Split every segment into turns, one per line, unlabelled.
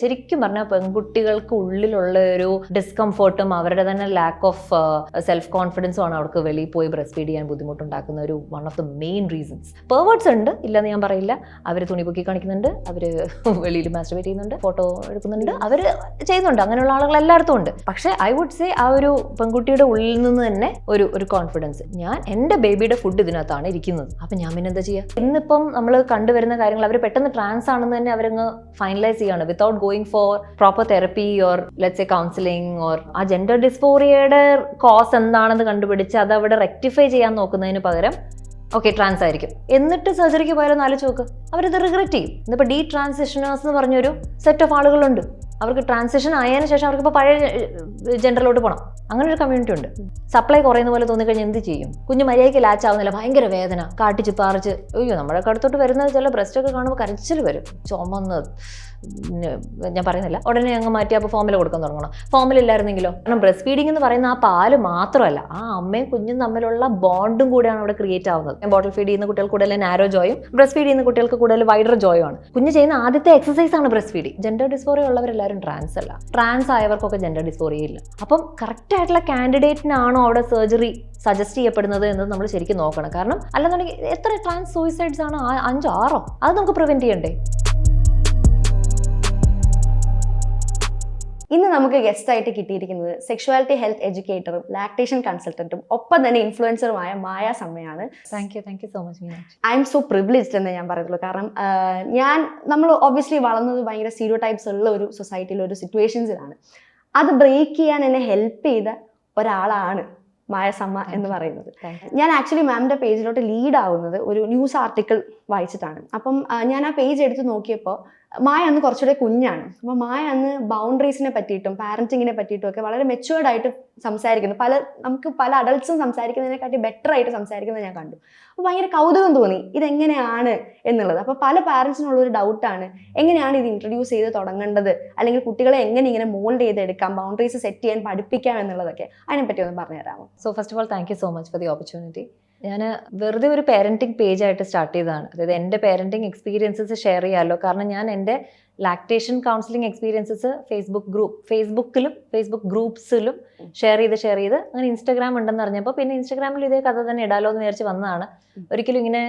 ശരിക്കും പറഞ്ഞാൽ പെൺകുട്ടികൾക്ക് ഉള്ളിലുള്ള ഒരു ഡിസ്കംഫർട്ടും അവരുടെ തന്നെ ലാക്ക് ഓഫ് സെൽഫ് കോൺഫിഡൻസും ആണ് അവർക്ക് വെളിയിൽ പോയി ബ്രസ്റ്റ് ഫീഡ് ചെയ്യാൻ ബുദ്ധിമുട്ടുണ്ടാക്കുന്ന ഒരു one of the main reasons perverts ഉണ്ട് ഇല്ലെന്ന് ഞാൻ പറയില്ല. അവർ തുണി പൊക്കി കാണിക്കുന്നുണ്ട് അവർ വെളിയിൽ മാസ്റ്റർബേറ്റ് ചെയ്യുന്നുണ്ട് ഫോട്ടോ എടുക്കുന്നുണ്ട് അവർ ചെയ്യുന്നുണ്ട് അങ്ങനെയുള്ള ആളുകൾ എല്ലായിടത്തും ഉണ്ട്. പക്ഷേ ഐ വുഡ് സേ ആ ഒരു പെൺകുട്ടിയുടെ ഉള്ളിൽ നിന്ന് തന്നെ ഒരു ഒരു കോൺഫിഡൻസ് ഞാൻ എന്റെ ബേബിയുടെ ഫുഡ് ഇതിനകത്താണ് ഇരിക്കുന്നത്. അപ്പം ഞാൻ പിന്നെ എന്താ ചെയ്യുക ഇന്നിപ്പം നമ്മൾ കണ്ടുവരുന്ന കാര്യങ്ങൾ അവർ പെട്ടെന്ന് ട്രാൻസ് ആണെന്ന് തന്നെ അവരങ്ങ് ഫൈനലൈസ് ചെയ്യാണ്. Without going for proper therapy or let's a counselling or ആ ജെൻഡർ ഡിസ്ഫോറിയയുടെ കോസ് എന്താണെന്ന് കണ്ടുപിടിച്ച് അത് അവിടെ റെക്ടിഫൈ ചെയ്യാൻ നോക്കുന്നതിന് പകരം ഓക്കെ ട്രാൻസ് ആയിരിക്കും. എന്നിട്ട് സർജറിക്ക് പോയാലോ ആലോചിച്ച് നോക്ക്. അവരത് റിഗ്രറ്റ് ചെയ്യും. ഇന്നിപ്പോൾ ഡീ ട്രാൻസിഷനേഴ്സ് എന്ന് പറഞ്ഞൊരു സെറ്റ് ഓഫ് ആളുകളുണ്ട്. അവർക്ക് ട്രാൻസിഷൻ ആയതിനു ശേഷം അവർക്ക് ഇപ്പോൾ പഴയ ജെൻഡറിലോട്ട് പോകണം അങ്ങനെ ഒരു കമ്മ്യൂണിറ്റി ഉണ്ട്. സപ്ലൈ കുറയുന്ന പോലെ തോന്നിക്കഴിഞ്ഞാൽ എന്ത് ചെയ്യും? കുഞ്ഞ് മര്യാദയ്ക്ക് ലാച്ച് ആവുന്നില്ല. ഭയങ്കര വേദന. കാട്ടിച്ച് പാറിച്ച് അയ്യോ നമ്മുടെ അടുത്തോട്ട് വരുന്ന ചില ബ്രസ്റ്റ് ഒക്കെ കാണുമ്പോൾ കരച്ചിൽ വരും. ചുമന്ന് ഞാൻ പറയുന്നില്ല. ഉടനെ അങ്ങ് മാറ്റി അപ്പോൾ ഫോമിൽ കൊടുക്കാൻ തുടങ്ങണം. ഫോമിലില്ലായിരുന്നെങ്കിലോ കാരണം ബ്രസ്റ്റ് ഫീഡിംഗ് എന്ന് പറയുന്ന ആ പാൽ മാത്രമല്ല ആ അമ്മയും കുഞ്ഞും തമ്മിലുള്ള ബോണ്ടും കൂടെയാണ് അവിടെ ക്രിയേറ്റ് ആവുന്നത്. ബോട്ടിൽ ഫീഡ് ചെയ്യുന്ന കുട്ടികൾക്ക് കൂടുതൽ നാരോ ജോയും ബ്രസ്റ്റ് ഫീഡ് ചെയ്യുന്ന കുട്ടികൾക്ക് കൂടുതൽ വൈഡർ ജോയും ആണ്. കുഞ്ഞ് ചെയ്യുന്ന ആദ്യത്തെ എക്സസൈസ് ആണ് ബ്രസ്റ്റ് ഫീഡിങ് ജെൻഡർ ഡിസ്ഫോറിയ ഉള്ളവരെല്ലാവരും ട്രാൻസ് അല്ല. ട്രാൻസ് ആയവർക്കൊക്കെ ജെൻഡർ ഡിസ്ഫോറിയ ഇല്ല. അപ്പം കറക്റ്റ് ആയിട്ടുള്ള കാൻഡിഡേറ്റിനാണോ അവിടെ സർജറി സജസ്റ്റ് ചെയ്യപ്പെടുന്നത് എന്ന് നമ്മൾ ശരിക്കും നോക്കണം. കാരണം അല്ലെന്നുണ്ടെങ്കിൽ എത്ര ട്രാൻസ് സൂയിസൈഡ്സ് ആണ്? അഞ്ചോ ആറോ? അത് നമുക്ക് പ്രിവെന്റ് ചെയ്യണ്ടേ?
ഇന്ന് നമുക്ക് ഗസ്റ്റ് ആയിട്ട് കിട്ടിയിരിക്കുന്നത് സെക്ഷുവാലിറ്റി ഹെൽത്ത് എഡ്യൂക്കേറ്ററും ലാക്ടേഷൻ കൺസൾട്ടന്റും ഒപ്പം തന്നെ ഇൻഫ്ലുവൻസറുമായ Maya സമ്മയാണ്.
Thank you thank you so much
I'm so privileged എന്ന് ഞാൻ പറയത്തുള്ളൂ. കാരണം ഞാൻ നമ്മൾ ഒബ്വിയസ്ലി വളർന്നത് ഭയങ്കര സ്റ്റീരിയോ ടൈപ്സ് ഉള്ള ഒരു സൊസൈറ്റിയിലെ ഒരു സിറ്റുവേഷൻസിലാണ് അത് ബ്രേക്ക് ചെയ്യാൻ എന്നെ ഹെൽപ്പ് ചെയ്ത ഒരാളാണ് മായസമ്മ എന്ന് പറയുന്നത്. ഞാൻ ആക്ച്വലി മാമിന്റെ പേജിലോട്ട് ലീഡ് ആവുന്നത് ഒരു ന്യൂസ് ആർട്ടിക്കിൾ വായിച്ചിട്ടാണ്. അപ്പം ഞാൻ ആ പേജ് എടുത്ത് നോക്കിയപ്പോൾ മായ അന്ന് കുറച്ചുകൂടെ കുഞ്ഞാണ്. അപ്പോൾ മായ അന്ന് ബൗണ്ടറീസിനെ പറ്റിയിട്ടും പാരന്റിങ്ങിനെ പറ്റിയിട്ടും ഒക്കെ വളരെ മെച്ചുവേർഡ് ആയിട്ട് സംസാരിക്കുന്നു. പല നമുക്ക് പല അഡൾട്ട്സും സംസാരിക്കുന്നതിനെക്കാട്ടി ബെറ്റർ ആയിട്ട് സംസാരിക്കുന്നത് ഞാൻ കണ്ടു. അപ്പോൾ ഭയങ്കര കൗതുകം തോന്നി. ഇതെങ്ങനെയാണ് എന്നുള്ളത്. അപ്പോൾ പല പാരൻസിനുള്ളൊരു ഡൗട്ടാണ് എങ്ങനെയാണ് ഇത് ഇൻട്രൊഡ്യൂസ് ചെയ്ത് തുടങ്ങേണ്ടത്? അല്ലെങ്കിൽ കുട്ടികളെ എങ്ങനെ ഇങ്ങനെ മോൾഡ് ചെയ്തെടുക്കാം? ബൗണ്ടറീസ് സെറ്റ് ചെയ്യാൻ പഠിപ്പിക്കാം എന്നുള്ളതൊക്കെ. അതിനെപ്പറ്റി ഒന്ന് പറഞ്ഞുതരാമോ?
So first of all thank you so much for the opportunity ഞാൻ വെറുതെ ഒരു പേരന്റിംഗ് പേജ് ആയിട്ട് സ്റ്റാർട്ട് ചെയ്തതാണ്. അതായത് എന്റെ പേരന്റിംഗ് എക്സ്പീരിയൻസസ് ഷെയർ ചെയ്യാമല്ലോ കാരണം ഞാൻ എന്റെ lactation counselling experiences Facebook group ഫേസ്ബുക്കിലും ഫേസ്ബുക്ക് ഗ്രൂപ്പ്സിലും ഷെയർ ചെയ്ത് ഷെയർ ചെയ്ത് അങ്ങനെ ഇൻസ്റ്റാഗ്രാം ഉണ്ടെന്ന് അറിഞ്ഞപ്പോൾ പിന്നെ ഇൻസ്റ്റാഗ്രാമിൽ ഇതേ കഥ തന്നെ ഇടാലോ എന്ന് വിചാരിച്ച് വന്നതാണ്. ഒരിക്കലും ഇങ്ങനെ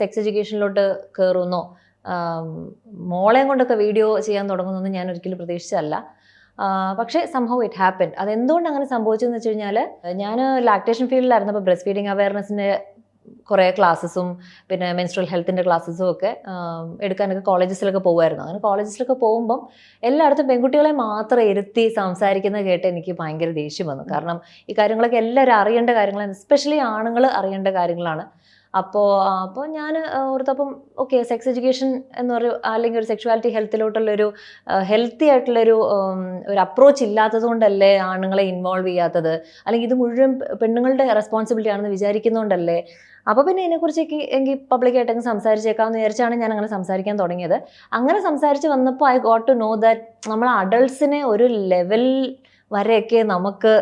സെക്സ് എഡ്യൂക്കേഷനിലോട്ട് കയറുന്നോ മോളെയും കൊണ്ടൊക്കെ വീഡിയോ ചെയ്യാൻ തുടങ്ങുന്നൊന്നും ഞാൻ ഒരിക്കലും പ്രതീക്ഷിച്ചല്ല പക്ഷേ സംഭവം ഇറ്റ് ഹാപ്പൻ അതെന്തുകൊണ്ട് അങ്ങനെ സംഭവിച്ചതെന്ന് വെച്ച് കഴിഞ്ഞാൽ ഞാൻ ലാക്ടേഷൻ ഫീൽഡിലായിരുന്നപ്പോൾ ബ്രസ്റ്റ് ഫീഡിങ് അവയർനെസ്സിന്റെ കുറേ ക്ലാസ്സസും പിന്നെ മെൻസ്ട്രൽ ഹെൽത്തിന്റെ ക്ലാസ്സസും ഒക്കെ എടുക്കാനൊക്കെ കോളേജസിലൊക്കെ പോകുമായിരുന്നു അങ്ങനെ കോളേജസിലൊക്കെ പോകുമ്പം എല്ലായിടത്തും പെൺകുട്ടികളെ മാത്രം ഇരുത്തി സംസാരിക്കുന്നത് കേട്ട് എനിക്ക് ഭയങ്കര ദേഷ്യം വന്നു. കാരണം ഈ കാര്യങ്ങളൊക്കെ എല്ലാവരും അറിയേണ്ട കാര്യങ്ങളാണ് എസ്പെഷ്യലി ആണുങ്ങൾ അറിയേണ്ട കാര്യങ്ങളാണ്. അപ്പോൾ അപ്പോൾ ഞാൻ ഓർത്തപ്പം ഓക്കെ സെക്സ് എഡ്യൂക്കേഷൻ എന്ന് പറയും അല്ലെങ്കിൽ ഒരു സെക്ഷുവാലിറ്റി ഹെൽത്തിലോട്ടുള്ളൊരു ഹെൽത്തി ആയിട്ടുള്ളൊരു ഒരു അപ്രോച്ച് ഇല്ലാത്തത് കൊണ്ടല്ലേ ആണുങ്ങളെ ഇൻവോൾവ് ചെയ്യാത്തത്? അല്ലെങ്കിൽ ഇത് മുഴുവൻ പെണ്ണുങ്ങളുടെ റെസ്പോൺസിബിലിറ്റി ആണെന്ന് വിചാരിക്കുന്നതുകൊണ്ടല്ലേ അപ്പോൾ പിന്നെ ഇതിനെക്കുറിച്ചൊക്കെ എങ്കിൽ പബ്ലിക്കായിട്ട് അങ്ങ് സംസാരിച്ചേക്കാമെന്ന് വിചാരിച്ചാണ് ഞാൻ അങ്ങനെ സംസാരിക്കാൻ തുടങ്ങിയത്. അങ്ങനെ സംസാരിച്ച് വന്നപ്പോൾ I got to know that നമ്മൾ അഡൾട്ട്സിനെ ഒരു ലെവൽ വരെയൊക്കെ നമുക്ക്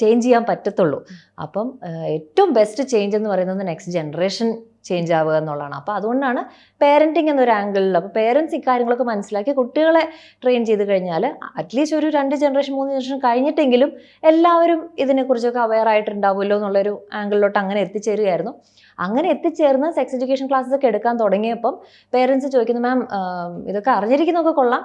ചേഞ്ച് ചെയ്യാൻ പറ്റത്തുള്ളൂ. അപ്പം ഏറ്റവും ബെസ്റ്റ് ചേഞ്ച് എന്ന് പറയുന്നത് നെക്സ്റ്റ് ജനറേഷൻ ചേഞ്ച് ആവുക എന്നുള്ളതാണ്. അപ്പോൾ അതുകൊണ്ടാണ് പേരന്റിങ് എന്നൊരു ആംഗിളിൽ അപ്പോൾ പേരൻസ് ഇക്കാര്യങ്ങളൊക്കെ മനസ്സിലാക്കി കുട്ടികളെ ട്രെയിൻ ചെയ്ത് കഴിഞ്ഞാൽ അറ്റ്ലീസ്റ്റ് ഒരു രണ്ട് ജനറേഷൻ മൂന്ന് ജനറേഷൻ കഴിഞ്ഞിട്ടെങ്കിലും എല്ലാവരും ഇതിനെക്കുറിച്ചൊക്കെ അവെയർ ആയിട്ടുണ്ടാവുമല്ലോ എന്നുള്ളൊരു ആംഗിളിലോട്ട് അങ്ങനെ എത്തിച്ചേരുകയായിരുന്നു. അങ്ങനെ എത്തിച്ചേർന്ന് സെക്സ് എഡ്യൂക്കേഷൻ ക്ലാസ്സൊക്കെ എടുക്കാൻ തുടങ്ങിയപ്പം പേരൻസ് ചോദിക്കുന്നു മാം ഇതൊക്കെ അറിഞ്ഞിരിക്കുന്നതൊക്കെ കൊള്ളാം.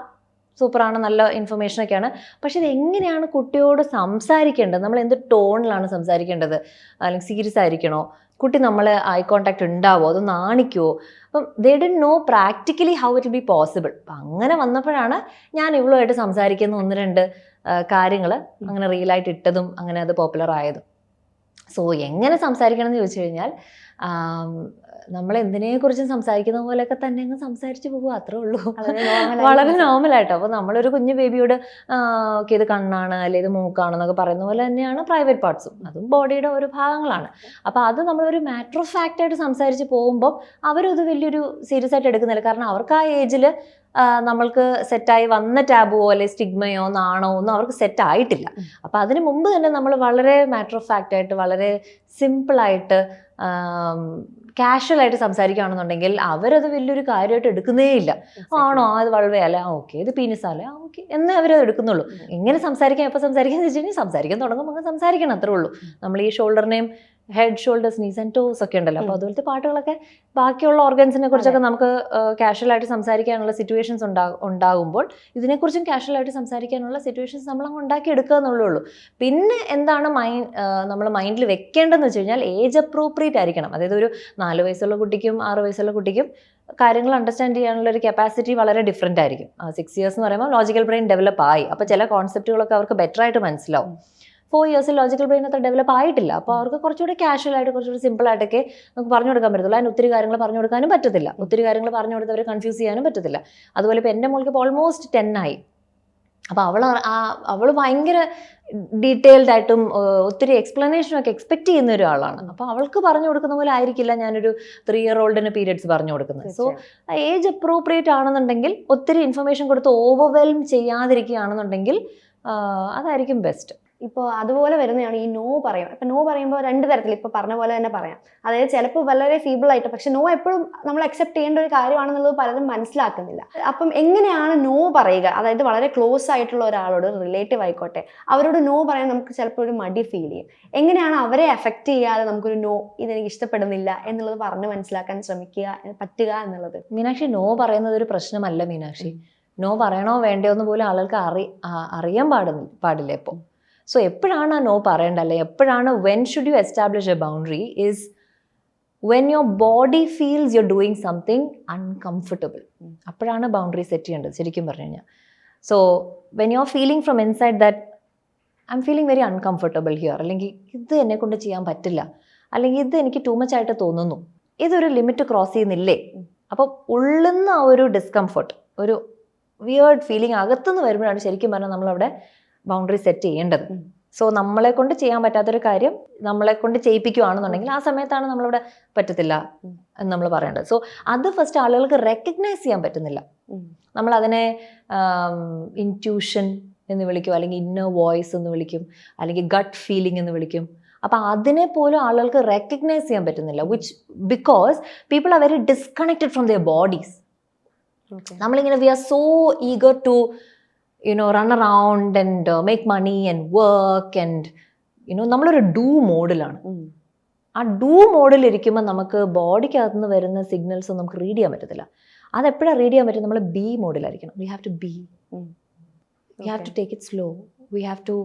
സൂപ്പറാണ് നല്ല ഇൻഫർമേഷനൊക്കെയാണ് പക്ഷെ ഇത് എങ്ങനെയാണ് കുട്ടിയോട് സംസാരിക്കേണ്ടത്? നമ്മൾ എന്ത് ടോണിലാണ് സംസാരിക്കേണ്ടത്? അല്ലെങ്കിൽ സീരിയസ് ആയിരിക്കണോ? കുട്ടി നമ്മൾ ഐ കോണ്ടാക്ട് ഉണ്ടാവോ? അത് നാണിക്കുമോ അപ്പം they didn't know practically how it be possible അപ്പം അങ്ങനെ വന്നപ്പോഴാണ് ഞാൻ ഇവളുമായിട്ട് സംസാരിക്കുന്ന ഒന്ന് രണ്ട് കാര്യങ്ങൾ അങ്ങനെ റിയലായിട്ട് ഇട്ടതും അങ്ങനെ അത് പോപ്പുലർ ആയതും. സോ എങ്ങനെ സംസാരിക്കണം എന്ന് ചോദിച്ചു കഴിഞ്ഞാൽ നമ്മൾ എന്തിനെക്കുറിച്ചും സംസാരിക്കുന്ന പോലെയൊക്കെ തന്നെ അങ്ങ് സംസാരിച്ചു പോകുക അത്രേ ഉള്ളൂ. വളരെ നോർമലായിട്ടോ അപ്പോൾ നമ്മളൊരു കുഞ്ഞു ബേബിയോട് ഓക്കെ ഇത് കണ്ണാണ് അല്ലെ ഇത് മൂക്കാണെന്നൊക്കെ പറയുന്ന പോലെ തന്നെയാണ് പ്രൈവറ്റ് പാർട്സും അതും ബോഡിയുടെ ഒരു ഭാഗങ്ങളാണ്. അപ്പോൾ അത് നമ്മളൊരു മാറ്റർ ഓഫ് ഫാക്റ്റായിട്ട് സംസാരിച്ച് പോകുമ്പോൾ അവരും ഇത് വലിയൊരു സീരിയസ് ആയിട്ട് എടുക്കുന്നില്ല. കാരണം അവർക്ക് ആ ഏജിൽ നമ്മൾക്ക് സെറ്റായി വന്ന ടാബുവോ അല്ലെ സ്റ്റിഗ്മയോ നാണോ ഒന്നും അവർക്ക് സെറ്റ് ആയിട്ടില്ല അപ്പോൾ അതിന് മുമ്പ് തന്നെ നമ്മൾ വളരെ മാറ്റർ ഓഫ് ഫാക്റ്റ് ആയിട്ട് വളരെ സിമ്പിളായിട്ട് കാഷ്വൽ ആയിട്ട് സംസാരിക്കുകയാണെന്നുണ്ടെങ്കിൽ അവരത് വലിയൊരു കാര്യമായിട്ട് എടുക്കുന്നേ ഇല്ല. ആണോ? അത് വളരെ അല്ല? ഓക്കെ. ഇത് പീനിസ് അല്ലേ? ആ ഓക്കെ. എന്നേ അവരത് എടുക്കുന്നുള്ളൂ. എങ്ങനെ സംസാരിക്കാം? എപ്പോൾ സംസാരിക്കാൻ വെച്ച് കഴിഞ്ഞാൽ സംസാരിക്കാൻ തുടങ്ങുമ്പോൾ അങ്ങ് സംസാരിക്കണം അത്രേ ഉള്ളൂ. നമ്മൾ ഈ ഷോൾഡറിനെയും head shoulders knees and toes ഒക്കെ ഉണ്ടല്ലോ. അപ്പോൾ. അതുപോലത്തെ പാട്ടുകളൊക്കെ ബാക്കിയുള്ള ഓർഗൻസിനെ കുറിച്ചൊക്കെ നമുക്ക് കാഷ്വലായിട്ട് സംസാരിക്കാനുള്ള സിറ്റുവേഷൻസ് ഉണ്ടാ ഉണ്ടാകുമ്പോൾ ഇതിനെക്കുറിച്ചും കാഷ്വലായിട്ട് സംസാരിക്കാനുള്ള സിറ്റുവേഷൻസ് നമ്മൾ അങ്ങ് ഉണ്ടാക്കി എടുക്കുക എന്നുള്ളേ ഉള്ളൂ പിന്നെ എന്താണ് മൈൻഡ് നമ്മൾ മൈൻഡിൽ വെക്കേണ്ടതെന്ന് വെച്ച് കഴിഞ്ഞാൽ ഏജ് അപ്രോപ്രിയേറ്റ് ആയിരിക്കണം. അതായത് ഒരു നാല് വയസ്സുള്ള കുട്ടിക്കും ആറ് വയസ്സുള്ള കുട്ടിക്കും കാര്യങ്ങൾ അണ്ടർസ്റ്റാൻഡ് ചെയ്യാനുള്ള ഒരു കപ്പാസിറ്റി വളരെ ഡിഫറെന്റ് ആയിരിക്കും. സിക്സ് ഇയേഴ്സ് എന്ന് പറയുമ്പോൾ ലോജിക്കൽ ബ്രെയിൻ ഡെവലപ്പ് ആയി. അപ്പോൾ ചില കോൺസെപ്റ്റുകളൊക്കെ അവർക്ക് ബെറ്റർ ആയിട്ട് മനസ്സിലാവും. ഫോർ ഇയേഴ്സ് ലോജിക്കൽ ബ്രെയിൻ അത്ര ഡെവലപ്പ് ആയിട്ടില്ല. അപ്പോൾ അവർക്ക് കുറച്ചുകൂടി കാഷ്വൽ ആയിട്ട് കുറച്ചുകൂടി സിമ്പിൾ ആയിട്ടൊക്കെ നമുക്ക് പറഞ്ഞു കൊടുക്കാൻ പറ്റത്തുള്ളൂ. അതിന് ഒത്തിരി കാര്യങ്ങൾ പറഞ്ഞു കൊടുക്കാനും പറ്റത്തില്ല. ഒത്തിരി കാര്യങ്ങൾ പറഞ്ഞു കൊടുത്തവർ കൺഫ്യൂസ് ചെയ്യാനും പറ്റത്തില്ല. അതുപോലെ ഇപ്പോൾ എന്റെ മോൾക്ക് ഇപ്പോൾ ഓൾമോസ്റ്റ് ടെൻ ആയി. അപ്പോൾ അവൾ ആ അവൾ ഭയങ്കര ഡീറ്റെയിൽഡ് ആയിട്ടും ഒത്തിരി എക്സ്പ്ലനേഷനും ഒക്കെ എക്സ്പെക്ട് ചെയ്യുന്ന ഒരാളാണ്. അപ്പോൾ അവൾക്ക് പറഞ്ഞു കൊടുക്കുന്ന പോലെ ആയിരിക്കില്ല ഞാനൊരു ത്രീ ഇയർ ഓൾഡിന് പീരിയഡ്സ് പറഞ്ഞു കൊടുക്കുന്നത്. സോ ഏജ് അപ്രോപ്രിയേറ്റ് ആണെന്നുണ്ടെങ്കിൽ ഒത്തിരി ഇൻഫർമേഷൻ കൊടുത്ത് ഓവർവെൽം ചെയ്യാതിരിക്കുകയാണെന്നുണ്ടെങ്കിൽ അതായിരിക്കും ബെസ്റ്റ്
ഇപ്പോൾ അതുപോലെ വരുന്നതാണ് ഈ നോ പറയും ഇപ്പം നോ പറയുമ്പോൾ രണ്ട് തരത്തിൽ ഇപ്പോൾ പറഞ്ഞ പോലെ തന്നെ പറയാം. അതായത് ചിലപ്പോൾ വളരെ ഫീബിൾ ആയിട്ട് പക്ഷെ നോ എപ്പോഴും നമ്മൾ അക്സെപ്റ്റ് ചെയ്യേണ്ട ഒരു കാര്യമാണെന്നുള്ളത് പലരും മനസ്സിലാക്കുന്നില്ല. അപ്പം എങ്ങനെയാണ് നോ പറയുക? അതായത് വളരെ ക്ലോസ് ആയിട്ടുള്ള ഒരാളോട് റിലേറ്റീവ് ആയിക്കോട്ടെ അവരോട് നോ പറയാൻ നമുക്ക് ചിലപ്പോൾ ഒരു മടി ഫീൽ ചെയ്യും. എങ്ങനെയാണ് അവരെ എഫക്റ്റ് ചെയ്യാതെ നമുക്കൊരു നോ ഇതെനിക്ക് ഇഷ്ടപ്പെടുന്നില്ല എന്നുള്ളത് പറഞ്ഞ് മനസ്സിലാക്കാൻ ശ്രമിക്കുക പറ്റുക എന്നുള്ളത്?
മീനാക്ഷി നോ പറയുന്നത് ഒരു പ്രശ്നമല്ല മീനാക്ഷി. നോ പറയണോ വേണ്ടയോ എന്ന് പോലും ആളുകൾക്ക് അറി അറിയാൻ പാടുന്നില്ല പാടില്ല ഇപ്പോൾ സോ എപ്പോഴാണ് ആ നോ പറയേണ്ടത് അല്ലെ എപ്പോഴാണ് when should you establish a boundary is when your body feels you're doing something uncomfortable അപ്പോഴാണ് ബൗണ്ടറി സെറ്റ് ചെയ്യേണ്ടത് ശരിക്കും പറഞ്ഞു കഴിഞ്ഞാൽ. So when you are feeling from inside that I'm feeling very uncomfortable here അല്ലെങ്കിൽ ഇത് എന്നെ കൊണ്ട് ചെയ്യാൻ പറ്റില്ല. അല്ലെങ്കിൽ ഇത് എനിക്ക് ടൂ മച്ച് ആയിട്ട് തോന്നുന്നു. ഇതൊരു ലിമിറ്റ് ക്രോസ് ചെയ്യുന്നില്ലേ? അപ്പോൾ ഉള്ളുന്ന ആ ഒരു ഡിസ്കംഫർട്ട് ഒരു വിയേർഡ് ഫീലിംഗ് അകത്തുനിന്ന് വരുമ്പോഴാണ് ശരിക്കും പറഞ്ഞാൽ നമ്മളവിടെ ബൗണ്ടറി സെറ്റ് ചെയ്യേണ്ടത്. സോ നമ്മളെ കൊണ്ട് ചെയ്യാൻ പറ്റാത്തൊരു കാര്യം നമ്മളെ കൊണ്ട് ചെയ്യിപ്പിക്കുകയാണെന്നുണ്ടെങ്കിൽ ആ സമയത്താണ് നമ്മളിവിടെ പറ്റത്തില്ല എന്ന് നമ്മൾ പറയേണ്ടത്. സോ അത് ഫസ്റ്റ് ആളുകൾക്ക് റെക്കഗ്നൈസ് ചെയ്യാൻ പറ്റുന്നില്ല. നമ്മൾ അതിനെ ഇന്റ്യൂഷൻ എന്ന് വിളിക്കും അല്ലെങ്കിൽ ഇന്നർ വോയിസ് എന്ന് വിളിക്കും അല്ലെങ്കിൽ ഗട്ട് ഫീലിംഗ് എന്ന് വിളിക്കും. അപ്പം അതിനെ പോലും ആളുകൾക്ക് റെക്കഗ്നൈസ് ചെയ്യാൻ പറ്റുന്നില്ല. Which because people are very disconnected from their bodies നമ്മളിങ്ങനെ we are so eager to you know run around and make money and work and you know നമ്മളൊരു ഡൂ മോഡിലാണ് ആ ഡൂ മോഡിൽ ഇരിക്കുമ്പോൾ നമുക്ക് ബോഡിക്കകത്ത് നിന്ന് വരുന്ന സിഗ്നൽസ് നമുക്ക് റീഡ് ചെയ്യാൻ പറ്റത്തില്ല. അതെപ്പോഴാണ് റീഡ് ചെയ്യാൻ പറ്റും? നമ്മൾ be മോഡിലായിരിക്കണം we have to be we have to take it slow we have to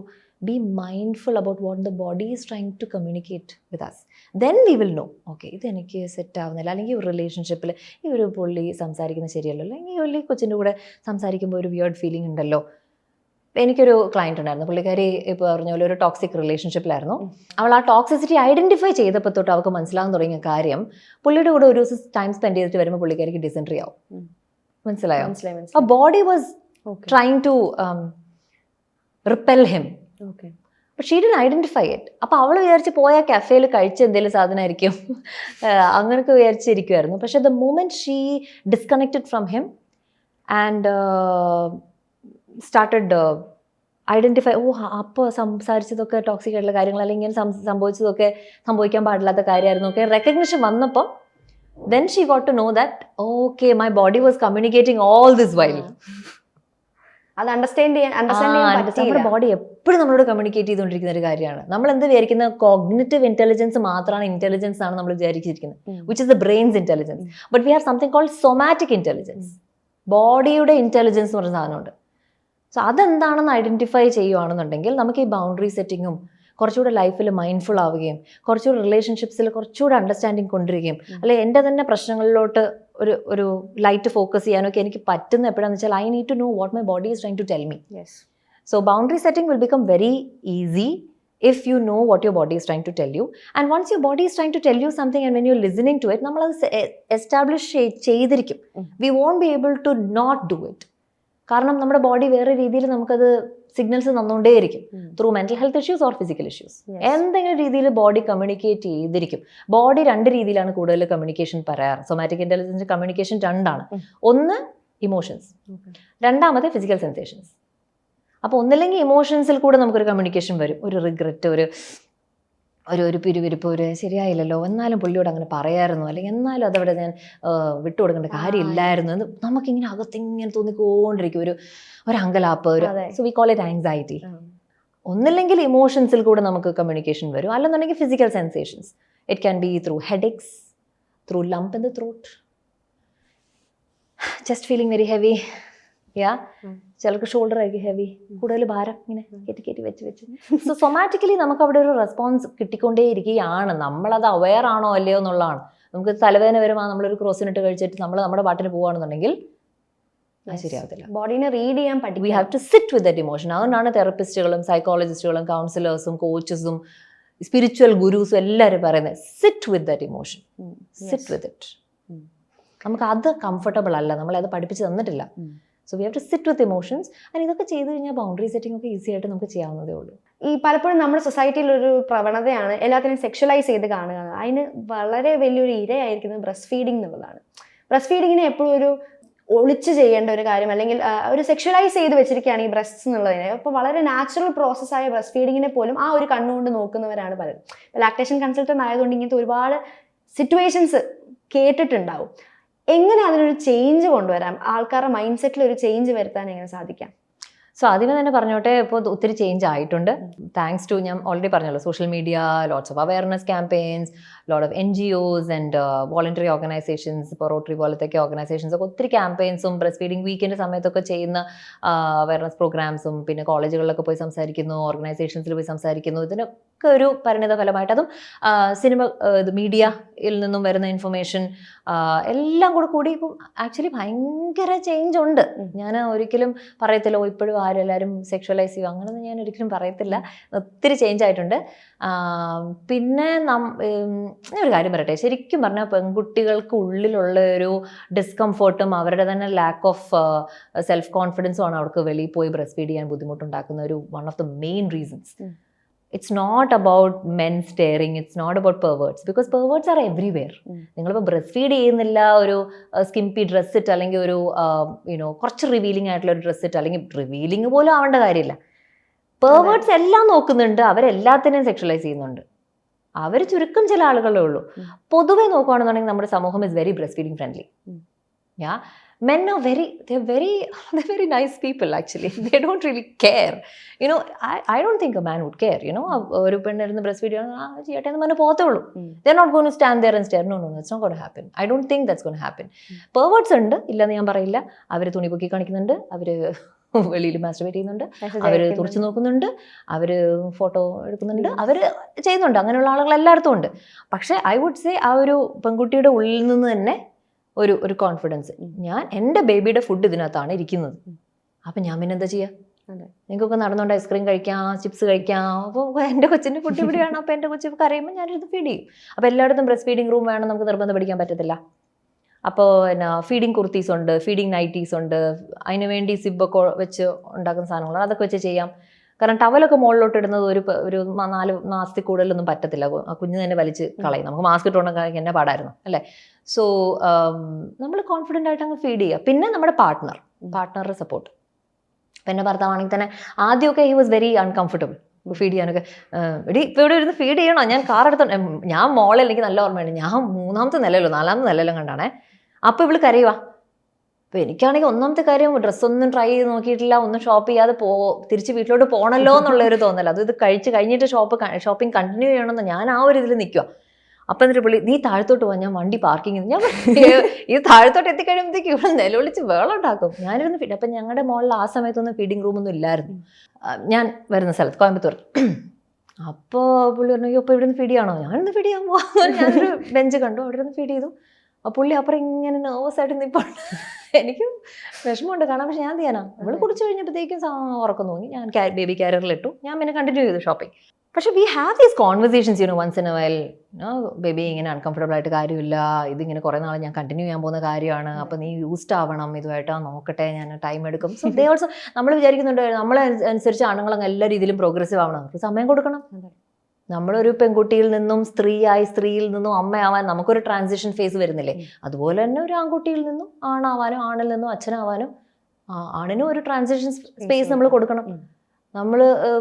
be mindful about what the body is trying to communicate with us then we will know okay ഇത് എനിക്ക് set ആവുന്നില്ല. അല്ലെങ്കിൽ ഒരു റിലേഷൻഷിപ്പിൽ ഈ ഒരു പുള്ളി സംസാരിക്കുന്നത് ശരിയല്ലോ അല്ലെങ്കിൽ പുള്ളി കൊച്ചിന്റെ കൂടെ സംസാരിക്കുമ്പോൾ ഒരു വിയേർഡ് ഫീലിംഗ് ഉണ്ടല്ലോ. എനിക്കൊരു ക്ലയന്റ് ഉണ്ടായിരുന്നു. പുള്ളിക്കാരി ഇപ്പോൾ പറഞ്ഞ പോലെ ഒരു ടോക്സിക് റിലേഷൻഷിപ്പിലായിരുന്നു. അവൾ ആ ടോക്സിസിറ്റി ഐഡന്റിഫൈ ചെയ്തപ്പോൾ തൊട്ട് അവൾക്ക് മനസ്സിലാകാൻ തുടങ്ങിയ കാര്യം പുള്ളിയുടെ കൂടെ ഒരു ദിവസം ടൈം സ്പെൻഡ് ചെയ്തിട്ട് വരുമ്പോൾ പുള്ളിക്കാരിക്ക് ഡിസെൻട്രി ആവും. മനസ്സിലായോ? Body was
trying
to repel him repel him.
Okay
she didn't identify it. അപ്പോൾ അവൾ വിചാരിച്ച് പോയ കഫേയിൽ കഴിച്ച എന്തെങ്കിലും സാധനമായിരിക്കും അങ്ങനെയൊക്കെ വിചാരിച്ചിരിക്കുമായിരുന്നു പക്ഷേ the moment she disconnected from him and started identify ഓ അപ്പോൾ സംസാരിച്ചതൊക്കെ ടോക്സിക് ആയിട്ടുള്ള കാര്യങ്ങൾ അല്ലെങ്കിൽ ഇങ്ങനെ സംഭവിച്ചതൊക്കെ സംഭവിക്കാൻ പാടില്ലാത്ത കാര്യമായിരുന്നു ഒക്കെ റെക്കഗ്നിഷൻ വന്നപ്പോൾ then she got to know that okay my body was communicating all this while
അത് അണ്ടർസ്റ്റാൻഡ് ചെയ്യാൻ അണ്ടർസ്റ്റാൻഡ്
ബോഡി എപ്പോഴും നമ്മളോട് കമ്മ്യൂണിക്കേറ്റ് ചെയ്തുകൊണ്ടിരിക്കുന്ന ഒരു കാര്യമാണ്. നമ്മൾ എന്ത് വിചാരിക്കുന്ന? കോഗ്നിറ്റീവ് ഇന്റലിജൻസ് മാത്രമാണ് ഇന്റലിജൻസ് ആണ് നമ്മൾ വിചാരിച്ചിരിക്കുന്നത്. Which is the brains intelligence but we have something called somatic intelligence ബോഡിയുടെ ഇന്റലിജൻസ് എന്ന് പറഞ്ഞ സാധനമുണ്ട്. സോ അതെന്താണെന്ന് ഐഡന്റിഫൈ ചെയ്യുകയാണെന്നുണ്ടെങ്കിൽ നമുക്ക് ഈ ബൗണ്ടറി സെറ്റിങ്ങും കുറച്ചുകൂടെ ലൈഫിൽ മൈൻഡ്ഫുൾ ആവുകയും കുറച്ചുകൂടെ റിലേഷൻഷിപ്സിൽ കുറച്ചുകൂടെ അണ്ടർസ്റ്റാൻഡിങ് കൊണ്ടുവരികയും അല്ലെ എന്റെ തന്നെ പ്രശ്നങ്ങളിലോട്ട് ഒരു ഒരു ലൈറ്റ് ഫോക്കസ് ചെയ്യാനൊക്കെ എനിക്ക് പറ്റുന്ന എപ്പോഴാന്ന് വെച്ചാൽ I need to know what my body is trying to tell me
yes
So boundary setting will become very easy if you know what your body is trying to tell you. And once your body is trying to tell you something and when you're listening to it, നമ്മളത് establish ചെയ്തിരിക്കും. We won't be able to not do it കാരണം നമ്മുടെ body വേറെ രീതിയിൽ നമുക്കത് signals തന്നുകൊണ്ടേയിരിക്കും. Through mental health issues or physical issues എന്തെങ്കിലും രീതിയിൽ body communicate ചെയ്തിരിക്കും. ബോഡി രണ്ട് രീതിയിലാണ് കൂടുതൽ കമ്മ്യൂണിക്കേഷൻ പറയാറ്. സൊമാറ്റിക് ഇന്റലിജൻസ് കമ്മ്യൂണിക്കേഷൻ രണ്ടാണ്. ഒന്ന് ഇമോഷൻസ് രണ്ടാമത് ഫിസിക്കൽ സെൻസേഷൻസ് അപ്പോൾ ഒന്നില്ലെങ്കിൽ ഇമോഷൻസിൽ കൂടെ നമുക്കൊരു കമ്മ്യൂണിക്കേഷൻ വരും. ഒരു റിഗ്രറ്റ് ഒരു ഒരു ഒരു പിരിവിരിപ്പ് ഒരു ശരിയായില്ലല്ലോ എന്നാലും പുള്ളിയോട് അങ്ങനെ പറയായിരുന്നു. അല്ലെങ്കിൽ എന്നാലും അതവിടെ ഞാൻ വിട്ടു വിട്ടുകൊടുക്കേണ്ട കാര്യമില്ലായിരുന്നു എന്ന് നമുക്കിങ്ങനെ അകത്തിങ്ങനെ തോന്നിക്കൊണ്ടിരിക്കും. ഒരു ഒരു അങ്കലാപ്പ് ഒരു. So we call it anxiety ഒന്നില്ലെങ്കിൽ ഇമോഷൻസിൽ കൂടെ നമുക്ക് കമ്മ്യൂണിക്കേഷൻ വരും. അല്ലെന്നുണ്ടെങ്കിൽ physical sensations it can be through headaches through lump in the throat just feeling very heavy yeah. ചിലർക്ക് ഷോൾഡർ ആയിരിക്കും ഹെവി കൂടുതൽ ഭാരം ഇങ്ങനെ കയറ്റി കയറ്റി വെച്ച് വെച്ച്. സോ സൊമാറ്റിക്കലി നമുക്ക് അവിടെ ഒരു റെസ്പോൺസ് കിട്ടിക്കൊണ്ടേയിരിക്കുകയാണ്. നമ്മളത് അവെയർ ആണോ അല്ലയോ എന്നുള്ളതാണ്. നമുക്ക് തലവേദന വരുമ്പോൾ നമ്മളൊരു ക്രോസിനിട്ട് കഴിച്ചിട്ട് നമ്മൾ നമ്മുടെ പാട്ടിന് പോവുകയാണെന്നുണ്ടെങ്കിൽ ശരിയാവത്തില്ല.
ബോഡീനെ റീഡ് ചെയ്യാൻ
വി
പഠിക്കുക
have to sit with that emotion അതുകൊണ്ടാണ് തെറപ്പിസ്റ്റുകളും സൈക്കോളജിസ്റ്റുകളും കൗൺസിലേഴ്സും കോച്ചസും സ്പിരിച്വൽ ഗുരുസും എല്ലാവരും പറയുന്നത് sit with that emotion sit with it നമുക്ക് അത് കംഫർട്ടബിൾ അല്ല. നമ്മളെ അത് പഠിപ്പിച്ച് തന്നിട്ടില്ല. So we have to sit with emotions and ഇതൊക്കെ ചെയ്ത് കഴിഞ്ഞാൽ ബൗണ്ടറി സെറ്റിംഗ് ഒക്കെ ഈസി ആയിട്ട് നമുക്ക് ചെയ്യാവുന്നതേ ഉള്ളൂ.
ഈ പലപ്പോഴും നമ്മുടെ സൊസൈറ്റിയിൽ ഒരു പ്രവണതയാണ് എല്ലാത്തിനും സെക്ഷലൈസ് ചെയ്ത് കാണുക. അതിന് വളരെ വലിയൊരു ഇരയായിരിക്കുന്നത് ബ്രസ്റ്റ് ഫീഡിംഗ് എന്നുള്ളതാണ്. ബ്രസ്റ്റ് ഫീഡിങ്ങിനെ എപ്പോഴും ഒരു ഒളിച്ച് ചെയ്യേണ്ട ഒരു കാര്യം അല്ലെങ്കിൽ ഒരു സെക്ഷലൈസ് ചെയ്ത് വെച്ചിരിക്കുകയാണ് ഈ ബ്രസ്റ്റ്സ് എന്നുള്ളതിനെ. അപ്പോൾ വളരെ നാച്ചുറൽ പ്രോസസ്സായ ബ്രസ്റ്റ് ഫീഡിങ്ങിനെ പോലും ആ ഒരു കണ്ണുകൊണ്ട് നോക്കുന്നവരാണ് പലരും. ലാക്ടേഷൻ കൺസൾട്ടന്റ് ആയതുകൊണ്ട് ഇങ്ങനത്തെ ഒരുപാട് സിറ്റുവേഷൻസ് കേട്ടിട്ടുണ്ടാവും. എങ്ങനെ അതിനൊരു ചേഞ്ച് കൊണ്ടുവരാം? ആൾക്കാരുടെ മൈൻഡ് സെറ്റിൽ ഒരു ചേഞ്ച് വരുത്താൻ എങ്ങനെ സാധിക്കാം?
സോ ആദ്യമേ തന്നെ പറഞ്ഞോട്ടെ ഇപ്പോൾ ഒത്തിരി ചേഞ്ച് ആയിട്ടുണ്ട്. താങ്ക്സ് ടു ഞാൻ ഓൾറെഡി പറഞ്ഞല്ലോ social media lots of awareness campaigns lot of N G Os and voluntary organisations ഇപ്പോൾ റോട്ടറി പോലത്തെയൊക്കെ ഓർഗനൈസേഷൻസ് ഒക്കെ ഒത്തിരി ക്യാമ്പയിൻസും ബ്രസ്റ്റ് ഫീഡിംഗ് വീക്കിന്റെ സമയത്തൊക്കെ ചെയ്യുന്ന അവയർനെസ് പ്രോഗ്രാംസും പിന്നെ കോളേജുകളിലൊക്കെ പോയി സംസാരിക്കുന്നു ഓർഗനൈസേഷൻസിൽ പോയി സംസാരിക്കുന്നു. ഇതിനൊക്കെ ഒരു പരിണിത ഫലമായിട്ട് അതും സിനിമ ഇത് മീഡിയയിൽ നിന്നും വരുന്ന ഇൻഫർമേഷൻ എല്ലാം കൂടെ കൂടി ഇപ്പം ആക്ച്വലി ഭയങ്കര ചേഞ്ച് ഉണ്ട്. ഞാൻ ഒരിക്കലും പറയത്തില്ല "ഓ, ഇപ്പോഴും ആരും എല്ലാവരും സെക്ഷുവലൈസ് ചെയ്യും. അങ്ങനെയൊന്നും ഞാൻ ഒരിക്കലും പറയത്തില്ല. ഒത്തിരി ചേഞ്ച് ആയിട്ടുണ്ട്. പിന്നെ നം ഞാൻ ഒരു കാര്യം പറയട്ടെ. ശരിക്കും പറഞ്ഞാൽ പെൺകുട്ടികൾക്ക് ഉള്ളിലുള്ള ഒരു ഡിസ്കംഫർട്ടും അവരുടെ തന്നെ ലാക്ക് ഓഫ് സെൽഫ് കോൺഫിഡൻസും ആണ് അവർക്ക് വെളിയിൽ പോയി ബ്രസ്റ്റ് ഫീഡ് ചെയ്യാൻ ബുദ്ധിമുട്ടുണ്ടാക്കുന്ന ഒരു one of the main reasons. It's not about men staring it's not about perverts because perverts are everywhere
um.
നിങ്ങളിപ്പോൾ ബ്രസ്റ്റ് ഫീഡ് ചെയ്യുന്നില്ല ഒരു സ്കിംപി ഡ്രസ് ഇട്ട് അല്ലെങ്കിൽ ഒരു യുനോ കുറച്ച് റിവീലിംഗ് ആയിട്ടുള്ള ഒരു ഡ്രസ് ഇട്ട് അല്ലെങ്കിൽ റിവീലിംഗ് പോലും ആവേണ്ട കാര്യമില്ല. പെർവേർഡ്സ് എല്ലാം നോക്കുന്നുണ്ട് അവരെല്ലാത്തിനെയും സെക്ഷലൈസ് ചെയ്യുന്നുണ്ട്. അവർ ചുരുക്കം ചില ആളുകളേ ഉള്ളൂ പൊതുവെ നോക്കുകയാണെന്നുണ്ടെങ്കിൽ നമ്മുടെ സമൂഹം is very breast feeding friendly yeah men are very they're very they're very nice people actually they don't really care you know i i don't think a man would care you know ഒരു പെണ്ണിരുന്ന് breast feed ചെയ്യണം ആ ചെയ്യട്ടെ എന്ന് പറഞ്ഞ് പോകത്തേ ഉള്ളൂ
ഉം.
they're not going to stand there and stare no no no it's not going to happen i don't think that's going to happen perverts ഉണ്ട് ഇല്ലെന്ന് ഞാൻ പറയില്ല അവർ തുണി പൊക്കി കാണിക്കുന്നുണ്ട് അവർ വെളിയിൽ മാസ്റ്റർബേറ്റ് ചെയ്യുന്നുണ്ട്. അവർ
അവർ.
തുറച്ചു നോക്കുന്നുണ്ട്. അവർ ഫോട്ടോ എടുക്കുന്നുണ്ട്. അവർ ചെയ്യുന്നുണ്ട്. അങ്ങനെയുള്ള ആളുകൾ എല്ലായിടത്തും ഉണ്ട്. പക്ഷേ ഐ വുഡ് സേ ആ ഒരു പെൺകുട്ടിയുടെ ഉള്ളിൽ നിന്ന് തന്നെ ഒരു ഒരു കോൺഫിഡൻസ് ഞാൻ എന്റെ ബേബിയുടെ ഫുഡ് ഇതിനകത്താണ് ഇരിക്കുന്നത്. അപ്പം ഞാൻ പിന്നെ എന്താ ചെയ്യുക. നിങ്ങൾക്കൊക്കെ നടന്നുകൊണ്ട് ഐസ്ക്രീം കഴിക്കാം ചിപ്സ് കഴിക്കാം. അപ്പോൾ എന്റെ കൊച്ചിന്റെ ഫുഡ് ഇവിടെയാണ്. അപ്പോൾ എന്റെ കൊച്ചു കരയുമ്പോൾ ഞാനിത് ഫീഡ് ചെയ്യും. അപ്പോൾ എല്ലായിടത്തും ബ്രസ്റ്റ് ഫീഡിംഗ് റൂം വേണം. നമുക്ക് നിർബന്ധം പഠിക്കാൻ പറ്റത്തില്ല. അപ്പോൾ പിന്നെ ഫീഡിങ് കുർത്തീസ് ഉണ്ട് ഫീഡിങ് നൈറ്റീസ് ഉണ്ട് അതിന് വേണ്ടി സിബൊക്കെ വെച്ച് ഉണ്ടാക്കുന്ന സാധനങ്ങളാണ്. അതൊക്കെ വെച്ച് ചെയ്യാം. കാരണം ടവലൊക്കെ മുകളിലോട്ട് ഇടുന്നത് ഒരു ഒരു നാല് മാസത്തിൽ കൂടുതലൊന്നും പറ്റത്തില്ല. കുഞ്ഞ് തന്നെ വലിച്ച് കളയും. നമുക്ക് മാസ്ക് ഇട്ടുകൊണ്ടെങ്കിൽ എന്നെ പാടായിരുന്നു അല്ലേ? സോ നമ്മൾ കോൺഫിഡന്റ് ആയിട്ട് അങ്ങ് ഫീഡ് ചെയ്യുക. പിന്നെ നമ്മുടെ പാർട്ട്ണർ. പാർട്ട്ണറുടെ സപ്പോർട്ട് എന്റെ ഭർത്താവാണെങ്കിൽ തന്നെ ആദ്യമൊക്കെ he was very uncomfortable feed ചെയ്യാനൊക്കെ. എടി ഇപ്പോൾ ഇവിടെ ഇരുന്ന് ഫീഡ് ചെയ്യണോ? ഞാൻ കാർ എടുത്തോ ഞാൻ മോളെ എനിക്ക് നല്ല ഓർമ്മയാണ് ഞാൻ മൂന്നാമത്തെ നിലയിലോ നാലാമത്തെ നിലയിലും കണ്ടാണേ. അപ്പോൾ ഇവൾ കരയുവാ. അപ്പോൾ എനിക്കാണെങ്കിൽ ഒന്നാമത്തെ കാര്യം ഡ്രസ്സൊന്നും ട്രൈ ചെയ്ത് നോക്കിയിട്ടില്ല. ഒന്നും ഷോപ്പ് ചെയ്യാതെ പോ തിരിച്ച് വീട്ടിലോട്ട് പോകണല്ലോ എന്നുള്ള ഒരു തോന്നൽ അത് ഇത് കഴിച്ച് കഴിഞ്ഞിട്ട് ഷോപ്പ് ഷോപ്പിംഗ് കണ്ടിന്യൂ ചെയ്യണമെന്ന് ഞാൻ ആ ഒരു ഇതിൽ നിൽക്കുക അപ്പം എന്നിട്ട് പുള്ളി നീ താഴത്തോട്ട് പോവാൻ ഞാൻ വണ്ടി പാർക്കിങ് ഞാൻ ഈ താഴത്തോട്ട് എത്തിക്കഴിയുമ്പോഴത്തേക്ക് ഇവിടെ നിലവിളിച്ച് വെള്ളം ഉണ്ടാക്കും. ഞാനിരുന്ന് ഫീഡ് അപ്പം ഞങ്ങളുടെ മോളിൽ ആ സമയത്തൊന്നും ഫീഡിങ് റൂമൊന്നും ഇല്ലായിരുന്നു. ഞാൻ വരുന്ന സ്ഥലത്ത് കോയമ്പത്തൂർ. അപ്പോൾ പുള്ളി പറഞ്ഞു "അയ്യോ, അപ്പോൾ ഇവിടെ നിന്ന് ഫീഡ് ചെയ്യണോ? ഞാനിന്ന് ഫീഡ് ചെയ്യാൻ പോകാൻ ഞാനൊരു ബെഞ്ച് കണ്ടു അവിടെ നിന്ന് ഫീഡ് ചെയ്തു. അപ്പോൾ പുള്ളി അപ്പുറം ഇങ്ങനെ നെർവസ് ആയിട്ട് നിൽപ്പുണ്ട് എനിക്കും വിഷമമുണ്ട് കാണാൻ പക്ഷെ ഞാൻ ചെയ്യാനാ? നമ്മൾ. കുടിച്ചു കഴിഞ്ഞപ്പോഴത്തേക്കും ഉറക്കം തോന്നി ഞാൻ ബേബി ക്യാരിയറിലിട്ടു ഞാൻ പിന്നെ കണ്ടിന്യൂ ചെയ്തു ഷോപ്പിംഗ് പക്ഷെ we have these conversations you know once in a while baby ഇങ്ങനെ അൺകംഫർട്ടബിൾ ആയിട്ട് കാര്യമില്ല. ഇതിങ്ങനെ കുറേ നാൾ ഞാൻ കണ്ടിന്യൂ ചെയ്യാൻ പോകുന്ന കാര്യമാണ്. അപ്പോൾ നീ യൂസ്ഡ് ആവണം ഇതുമായിട്ട് നോക്കട്ടെ ഞാൻ ടൈം എടുക്കും. സോ ദേ ഓൾസോ നമ്മൾ വിചാരിക്കുന്നുണ്ട് നമ്മളെ അനുസരിച്ച് ആണുങ്ങളങ്ങ് എല്ലാ രീതിയിലും പ്രോഗ്രസീവ് ആവണം. അവർക്ക് സമയം കൊടുക്കണം. നമ്മളൊരു പെൺകുട്ടിയിൽ നിന്നും സ്ത്രീയായി സ്ത്രീയിൽ നിന്നും അമ്മയാവാൻ നമുക്കൊരു ട്രാൻസിഷൻ ഫേസ് വരുന്നില്ലേ. അതുപോലെ തന്നെ ഒരു ആൺകുട്ടിയിൽ നിന്നും ആണാവാനും ആണിൽ നിന്നും അച്ഛനാവാനും ആണിനും ഒരു ട്രാൻസിഷൻ സ്പേസ് നമ്മൾ കൊടുക്കണം. നമ്മൾ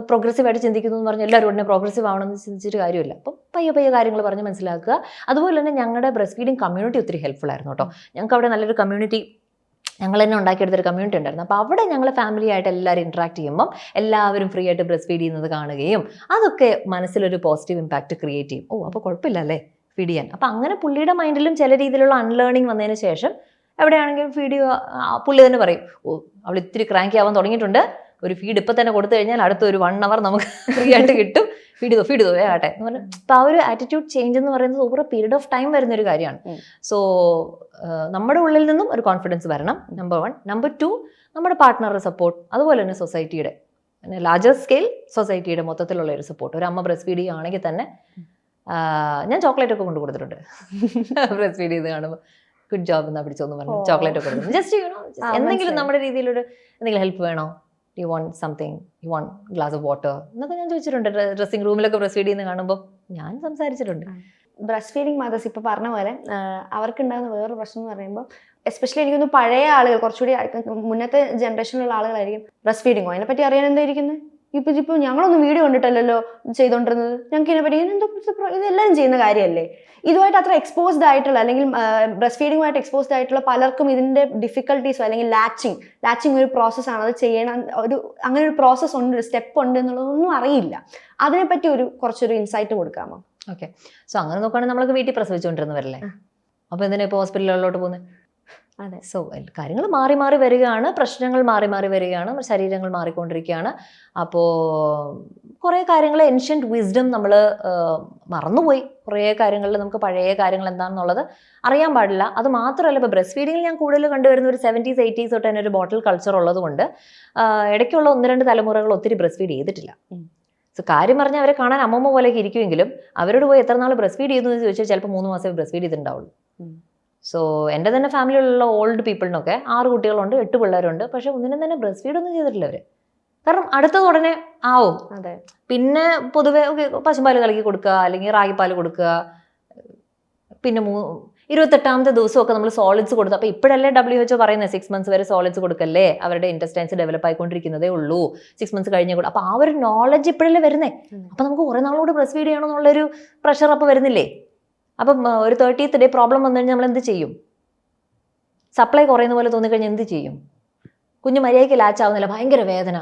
പ്രോഗ്രസീവായിട്ട് ചിന്തിക്കുന്നു എന്ന് പറഞ്ഞാൽ എല്ലാവരും ഉടനെ പ്രോഗ്രസീവ് ആവണമെന്ന് ചിന്തിച്ചിട്ട് കാര്യമില്ല. അപ്പം പയ്യെ പയ്യെ കാര്യങ്ങൾ പറഞ്ഞ് മനസ്സിലാക്കുക. അതുപോലെ തന്നെ ഞങ്ങളുടെ ബ്രസ്റ്റ് ഫീഡിങ് കമ്മ്യൂണിറ്റി ഒത്തിരി ഹെൽപ്ഫുൾ ആയിരുന്നു കേട്ടോ. ഞങ്ങൾക്ക് അവിടെ നല്ലൊരു കമ്മ്യൂണിറ്റി ഞങ്ങൾ തന്നെ ഉണ്ടാക്കിയെടുത്തൊരു കമ്മ്യൂണിറ്റി ഉണ്ടായിരുന്നു. അപ്പോൾ അവിടെ ഞങ്ങൾ ഫാമിലി ആയിട്ട് എല്ലാവരും ഇൻട്രാക്ട് ചെയ്യുമ്പം എല്ലാവരും ഫ്രീ ആയിട്ട് ബ്രസ്റ്റ് ഫീഡ് ചെയ്യുന്നത് കാണുകയും അതൊക്കെ മനസ്സിലൊരു പോസിറ്റീവ് ഇമ്പാക്റ്റ് ക്രിയേറ്റ് ചെയ്യും. ഓ അപ്പോൾ കുഴപ്പമില്ല അല്ലേ? ഫീഡ് ചെയ്യാൻ. അപ്പോൾ അങ്ങനെ പുള്ളിയുടെ മൈൻഡിലും ചില രീതിയിലുള്ള അൺലേണിംഗ് വന്നതിന് ശേഷം എവിടെയാണെങ്കിലും ഫീഡ് ചെയ്യുക പുള്ളി തന്നെ പറയും ഓ അവൾ ഇത്തിരി ക്രാങ്ക് ആവാൻ തുടങ്ങിയിട്ടുണ്ട്. ഒരു ഫീഡ് ഇപ്പൊ തന്നെ കൊടുത്തു കഴിഞ്ഞാൽ അടുത്ത ഒരു വൺ അവർ നമുക്ക് ഫ്രീ ആയിട്ട് കിട്ടും. ഫീഡ് ചെയ്തോ ഫീഡ് ചെയ്തോ ആട്ടെ എന്ന് പറഞ്ഞാൽ അപ്പോൾ ആ ഒരു ആറ്റിറ്റ്യൂഡ് ചേഞ്ച് എന്ന് പറയുന്നത് ഓവർ പീരീഡ് ഓഫ് ടൈം വരുന്ന ഒരു കാര്യമാണ്. സോ നമ്മുടെ ഉള്ളിൽ നിന്നും ഒരു കോൺഫിഡൻസ് വരണം നമ്പർ വൺ നമ്പർ ടു നമ്മുടെ പാർട്ട്ണറുടെ സപ്പോർട്ട് അതുപോലെ തന്നെ സൊസൈറ്റിയുടെ പിന്നെ ലാർജർ സ്കെയിൽ സൊസൈറ്റിയുടെ മൊത്തത്തിലുള്ള ഒരു സപ്പോർട്ട് ഒരു അമ്മ ബ്രസ്റ്റ് ഫീഡ് ചെയ്യുകയാണെങ്കിൽ തന്നെ ഞാൻ ചോക്ലേറ്റ് ഒക്കെ കൊണ്ടു കൊടുത്തിട്ടുണ്ട്. ബ്രസ്റ്റ് ഫീഡ് ചെയ്ത് കാണുമ്പോൾ ഗുഡ് ജോബ് എന്നാ പിടിച്ചോന്ന് പറഞ്ഞു ചോക്ലേറ്റ് ഒക്കെ കൊടുക്കും ജസ്റ്റ്
ചെയ്യണോ
എന്തെങ്കിലും നമ്മുടെ രീതിയിലൊരു എന്തെങ്കിലും ഹെൽപ്പ് വേണോ? You want something you want glass of water എന്നൊക്കെ ഞാൻ ചോദിച്ചിട്ടുണ്ട്. ഡ്രസ്സിംഗ് റൂമിലൊക്കെ ബ്രസ്റ്റ് ഫീഡ് ചെയ്യുന്ന കാണുമ്പോൾ ഞാൻ സംസാരിച്ചിട്ടുണ്ട്.
ബ്രസ്റ്റ് ഫീഡിങ് മദേഴ്സ് ഇപ്പോൾ പറഞ്ഞ പോലെ അവർക്ക് ഉണ്ടാകുന്ന വേറൊരു പ്രശ്നം എന്ന് പറയുമ്പോൾ എസ്പെഷ്യലി എനിക്കൊന്ന് പഴയ ആളുകൾ കുറച്ചുകൂടി മുന്നത്തെ ജനറേഷനിലുള്ള ആളുകളായിരിക്കും ബ്രസ്റ്റ് ഫീഡിങ്ങോ അതിനെപ്പറ്റി അറിയാൻ എന്തായിരിക്കുന്നത് ഇപ്പം ഇപ്പൊ ഞങ്ങളൊന്നും വീഡിയോ കണ്ടിട്ടല്ലല്ലോ ചെയ്തോണ്ടിരുന്നത്. ഞങ്ങൾക്ക് ഇതിനെ പറ്റി എന്തോ ഇതെല്ലാവരും ചെയ്യുന്ന കാര്യമല്ലേ ഇതുമായിട്ട് അത്ര എക്സ്പോസ്ഡ് ആയിട്ടുള്ള അല്ലെങ്കിൽ ബ്രസ്റ്റ് ഫീഡിങ്ങുമായിട്ട് എക്സ്പോസ്ഡ് ആയിട്ടുള്ള പലർക്കും ഇതിന്റെ ഡിഫിക്കൽട്ടീസോ അല്ലെങ്കിൽ ലാച്ചിങ് ലാച്ചിങ് ഒരു പ്രോസസ്സാണ് അത് ചെയ്യണം ഒരു അങ്ങനെ ഒരു പ്രോസസ്സ് ഉണ്ട് ഒരു സ്റ്റെപ്പ് ഉണ്ട് എന്നുള്ളതൊന്നും അറിയില്ല. അതിനെപ്പറ്റി ഒരു കുറച്ചൊരു ഇൻസൈറ്റ് കൊടുക്കാമോ?
ഓക്കെ സോ അങ്ങനെ നോക്കുകയാണെങ്കിൽ നമ്മളൊക്കെ വീട്ടിൽ പ്രസവിച്ചുകൊണ്ടിരുന്നവരല്ലേ?
അപ്പൊ
അപ്പോൾ എന്തിനാ ഇപ്പോൾ ഹോസ്പിറ്റലുകളിലോട്ട് പോകുന്നത്
അതെ.
സോ കാര്യങ്ങൾ മാറി മാറി വരികയാണ്. പ്രശ്നങ്ങൾ മാറി മാറി വരികയാണ്. ശരീരങ്ങൾ മാറിക്കൊണ്ടിരിക്കുകയാണ്. അപ്പോൾ കുറേ കാര്യങ്ങൾ ഏൻഷ്യന്റ് വിസ്ഡം നമ്മൾ മറന്നുപോയി. കുറേ കാര്യങ്ങളിൽ നമുക്ക് പഴയ കാര്യങ്ങൾ എന്താണെന്നുള്ളത് അറിയാൻ പാടില്ല. അത് മാത്രമല്ല ഇപ്പോൾ ബ്രസ്റ്റ് ഫീഡിങ്ങിൽ ഞാൻ കൂടുതൽ കണ്ടുവരുന്ന ഒരു സെവന്റീസ് എയ്റ്റീസ് തൊട്ട് തന്നെ ഒരു ബോട്ടിൽ കൾച്ചർ ഉള്ളതുകൊണ്ട് ഇടയ്ക്കുള്ള ഒന്ന് രണ്ട് തലമുറകൾ ഒത്തിരി ബ്രസ്റ്റ് ഫീഡ് ചെയ്തിട്ടില്ല. സോ കാര്യം പറഞ്ഞാൽ അവരെ കാണാൻ അമ്മമ്മ പോലെയൊക്കെ ഇരിക്കുമെങ്കിലും അവരോട് പോയി എത്ര നാൾ ബ്രസ്റ്റ് ഫീഡ് ചെയ്യുന്നു എന്ന് ചോദിച്ചാൽ ചിലപ്പോൾ മൂന്ന് മാസമേ ബ്രസ്റ്റ് ഫീഡ് ചെയ്തിട്ടുണ്ടാവുള്ളൂ. സോ എന്റെ തന്നെ ഫാമിലിയിലുള്ള ഓൾഡ് പീപ്പിളിനൊക്കെ ആറ് കുട്ടികളുണ്ട് എട്ട് പിള്ളേരുണ്ട്. പക്ഷെ ഒന്നിനും തന്നെ ബ്രസ്റ്റ് ഫീഡ് ഒന്നും ചെയ്തിട്ടില്ല അവർ കാരണം അടുത്തത് ഉടനെ ആവും.
അതെ.
പിന്നെ പൊതുവെ പശുപാൽ കലക്കി കൊടുക്കുക അല്ലെങ്കിൽ റാഗിപ്പാൽ കൊടുക്കുക. പിന്നെ മൂ ഇരുപത്തെട്ടാമത്തെ ദിവസമൊക്കെ നമ്മൾ സോളിഡ്സ് കൊടുത്തു അപ്പോൾ ഇപ്പോഴല്ലേ ഡബ്ല്യു എച്ച് പറയുന്നത് സിക്സ് മന്ത്സ് വരെ സോളിഡ്സ് കൊടുക്കല്ലേ? അവരുടെ ഇന്റസ്റ്റൈൻസ് ഡെവലപ്പ് ആയിക്കൊണ്ടിരിക്കുന്നതേ ഉള്ളൂ. സിക്സ് മന്ത്സ് കഴിഞ്ഞ കൂടെ അപ്പോൾ ആ ഒരു നോളജ് ഇപ്പോഴല്ലേ വരുന്നേ. അപ്പോൾ നമുക്ക് കുറേ നാളോട് ബ്രസ്റ്റ് ഫീഡ് ചെയ്യണമെന്നുള്ളൊരു പ്രഷർ അപ്പോൾ വരുന്നില്ലേ? അപ്പം ഒരു തേർട്ടീത്ത് ഡേ പ്രോബ്ലം വന്നു കഴിഞ്ഞാൽ നമ്മൾ എന്ത് ചെയ്യും? സപ്ലൈ കുറയുന്ന പോലെ തോന്നിക്കഴിഞ്ഞാൽ എന്ത് ചെയ്യും? കുഞ്ഞു മര്യാദയ്ക്ക് ലാച്ച് ആവുന്നില്ല. ഭയങ്കര വേദന.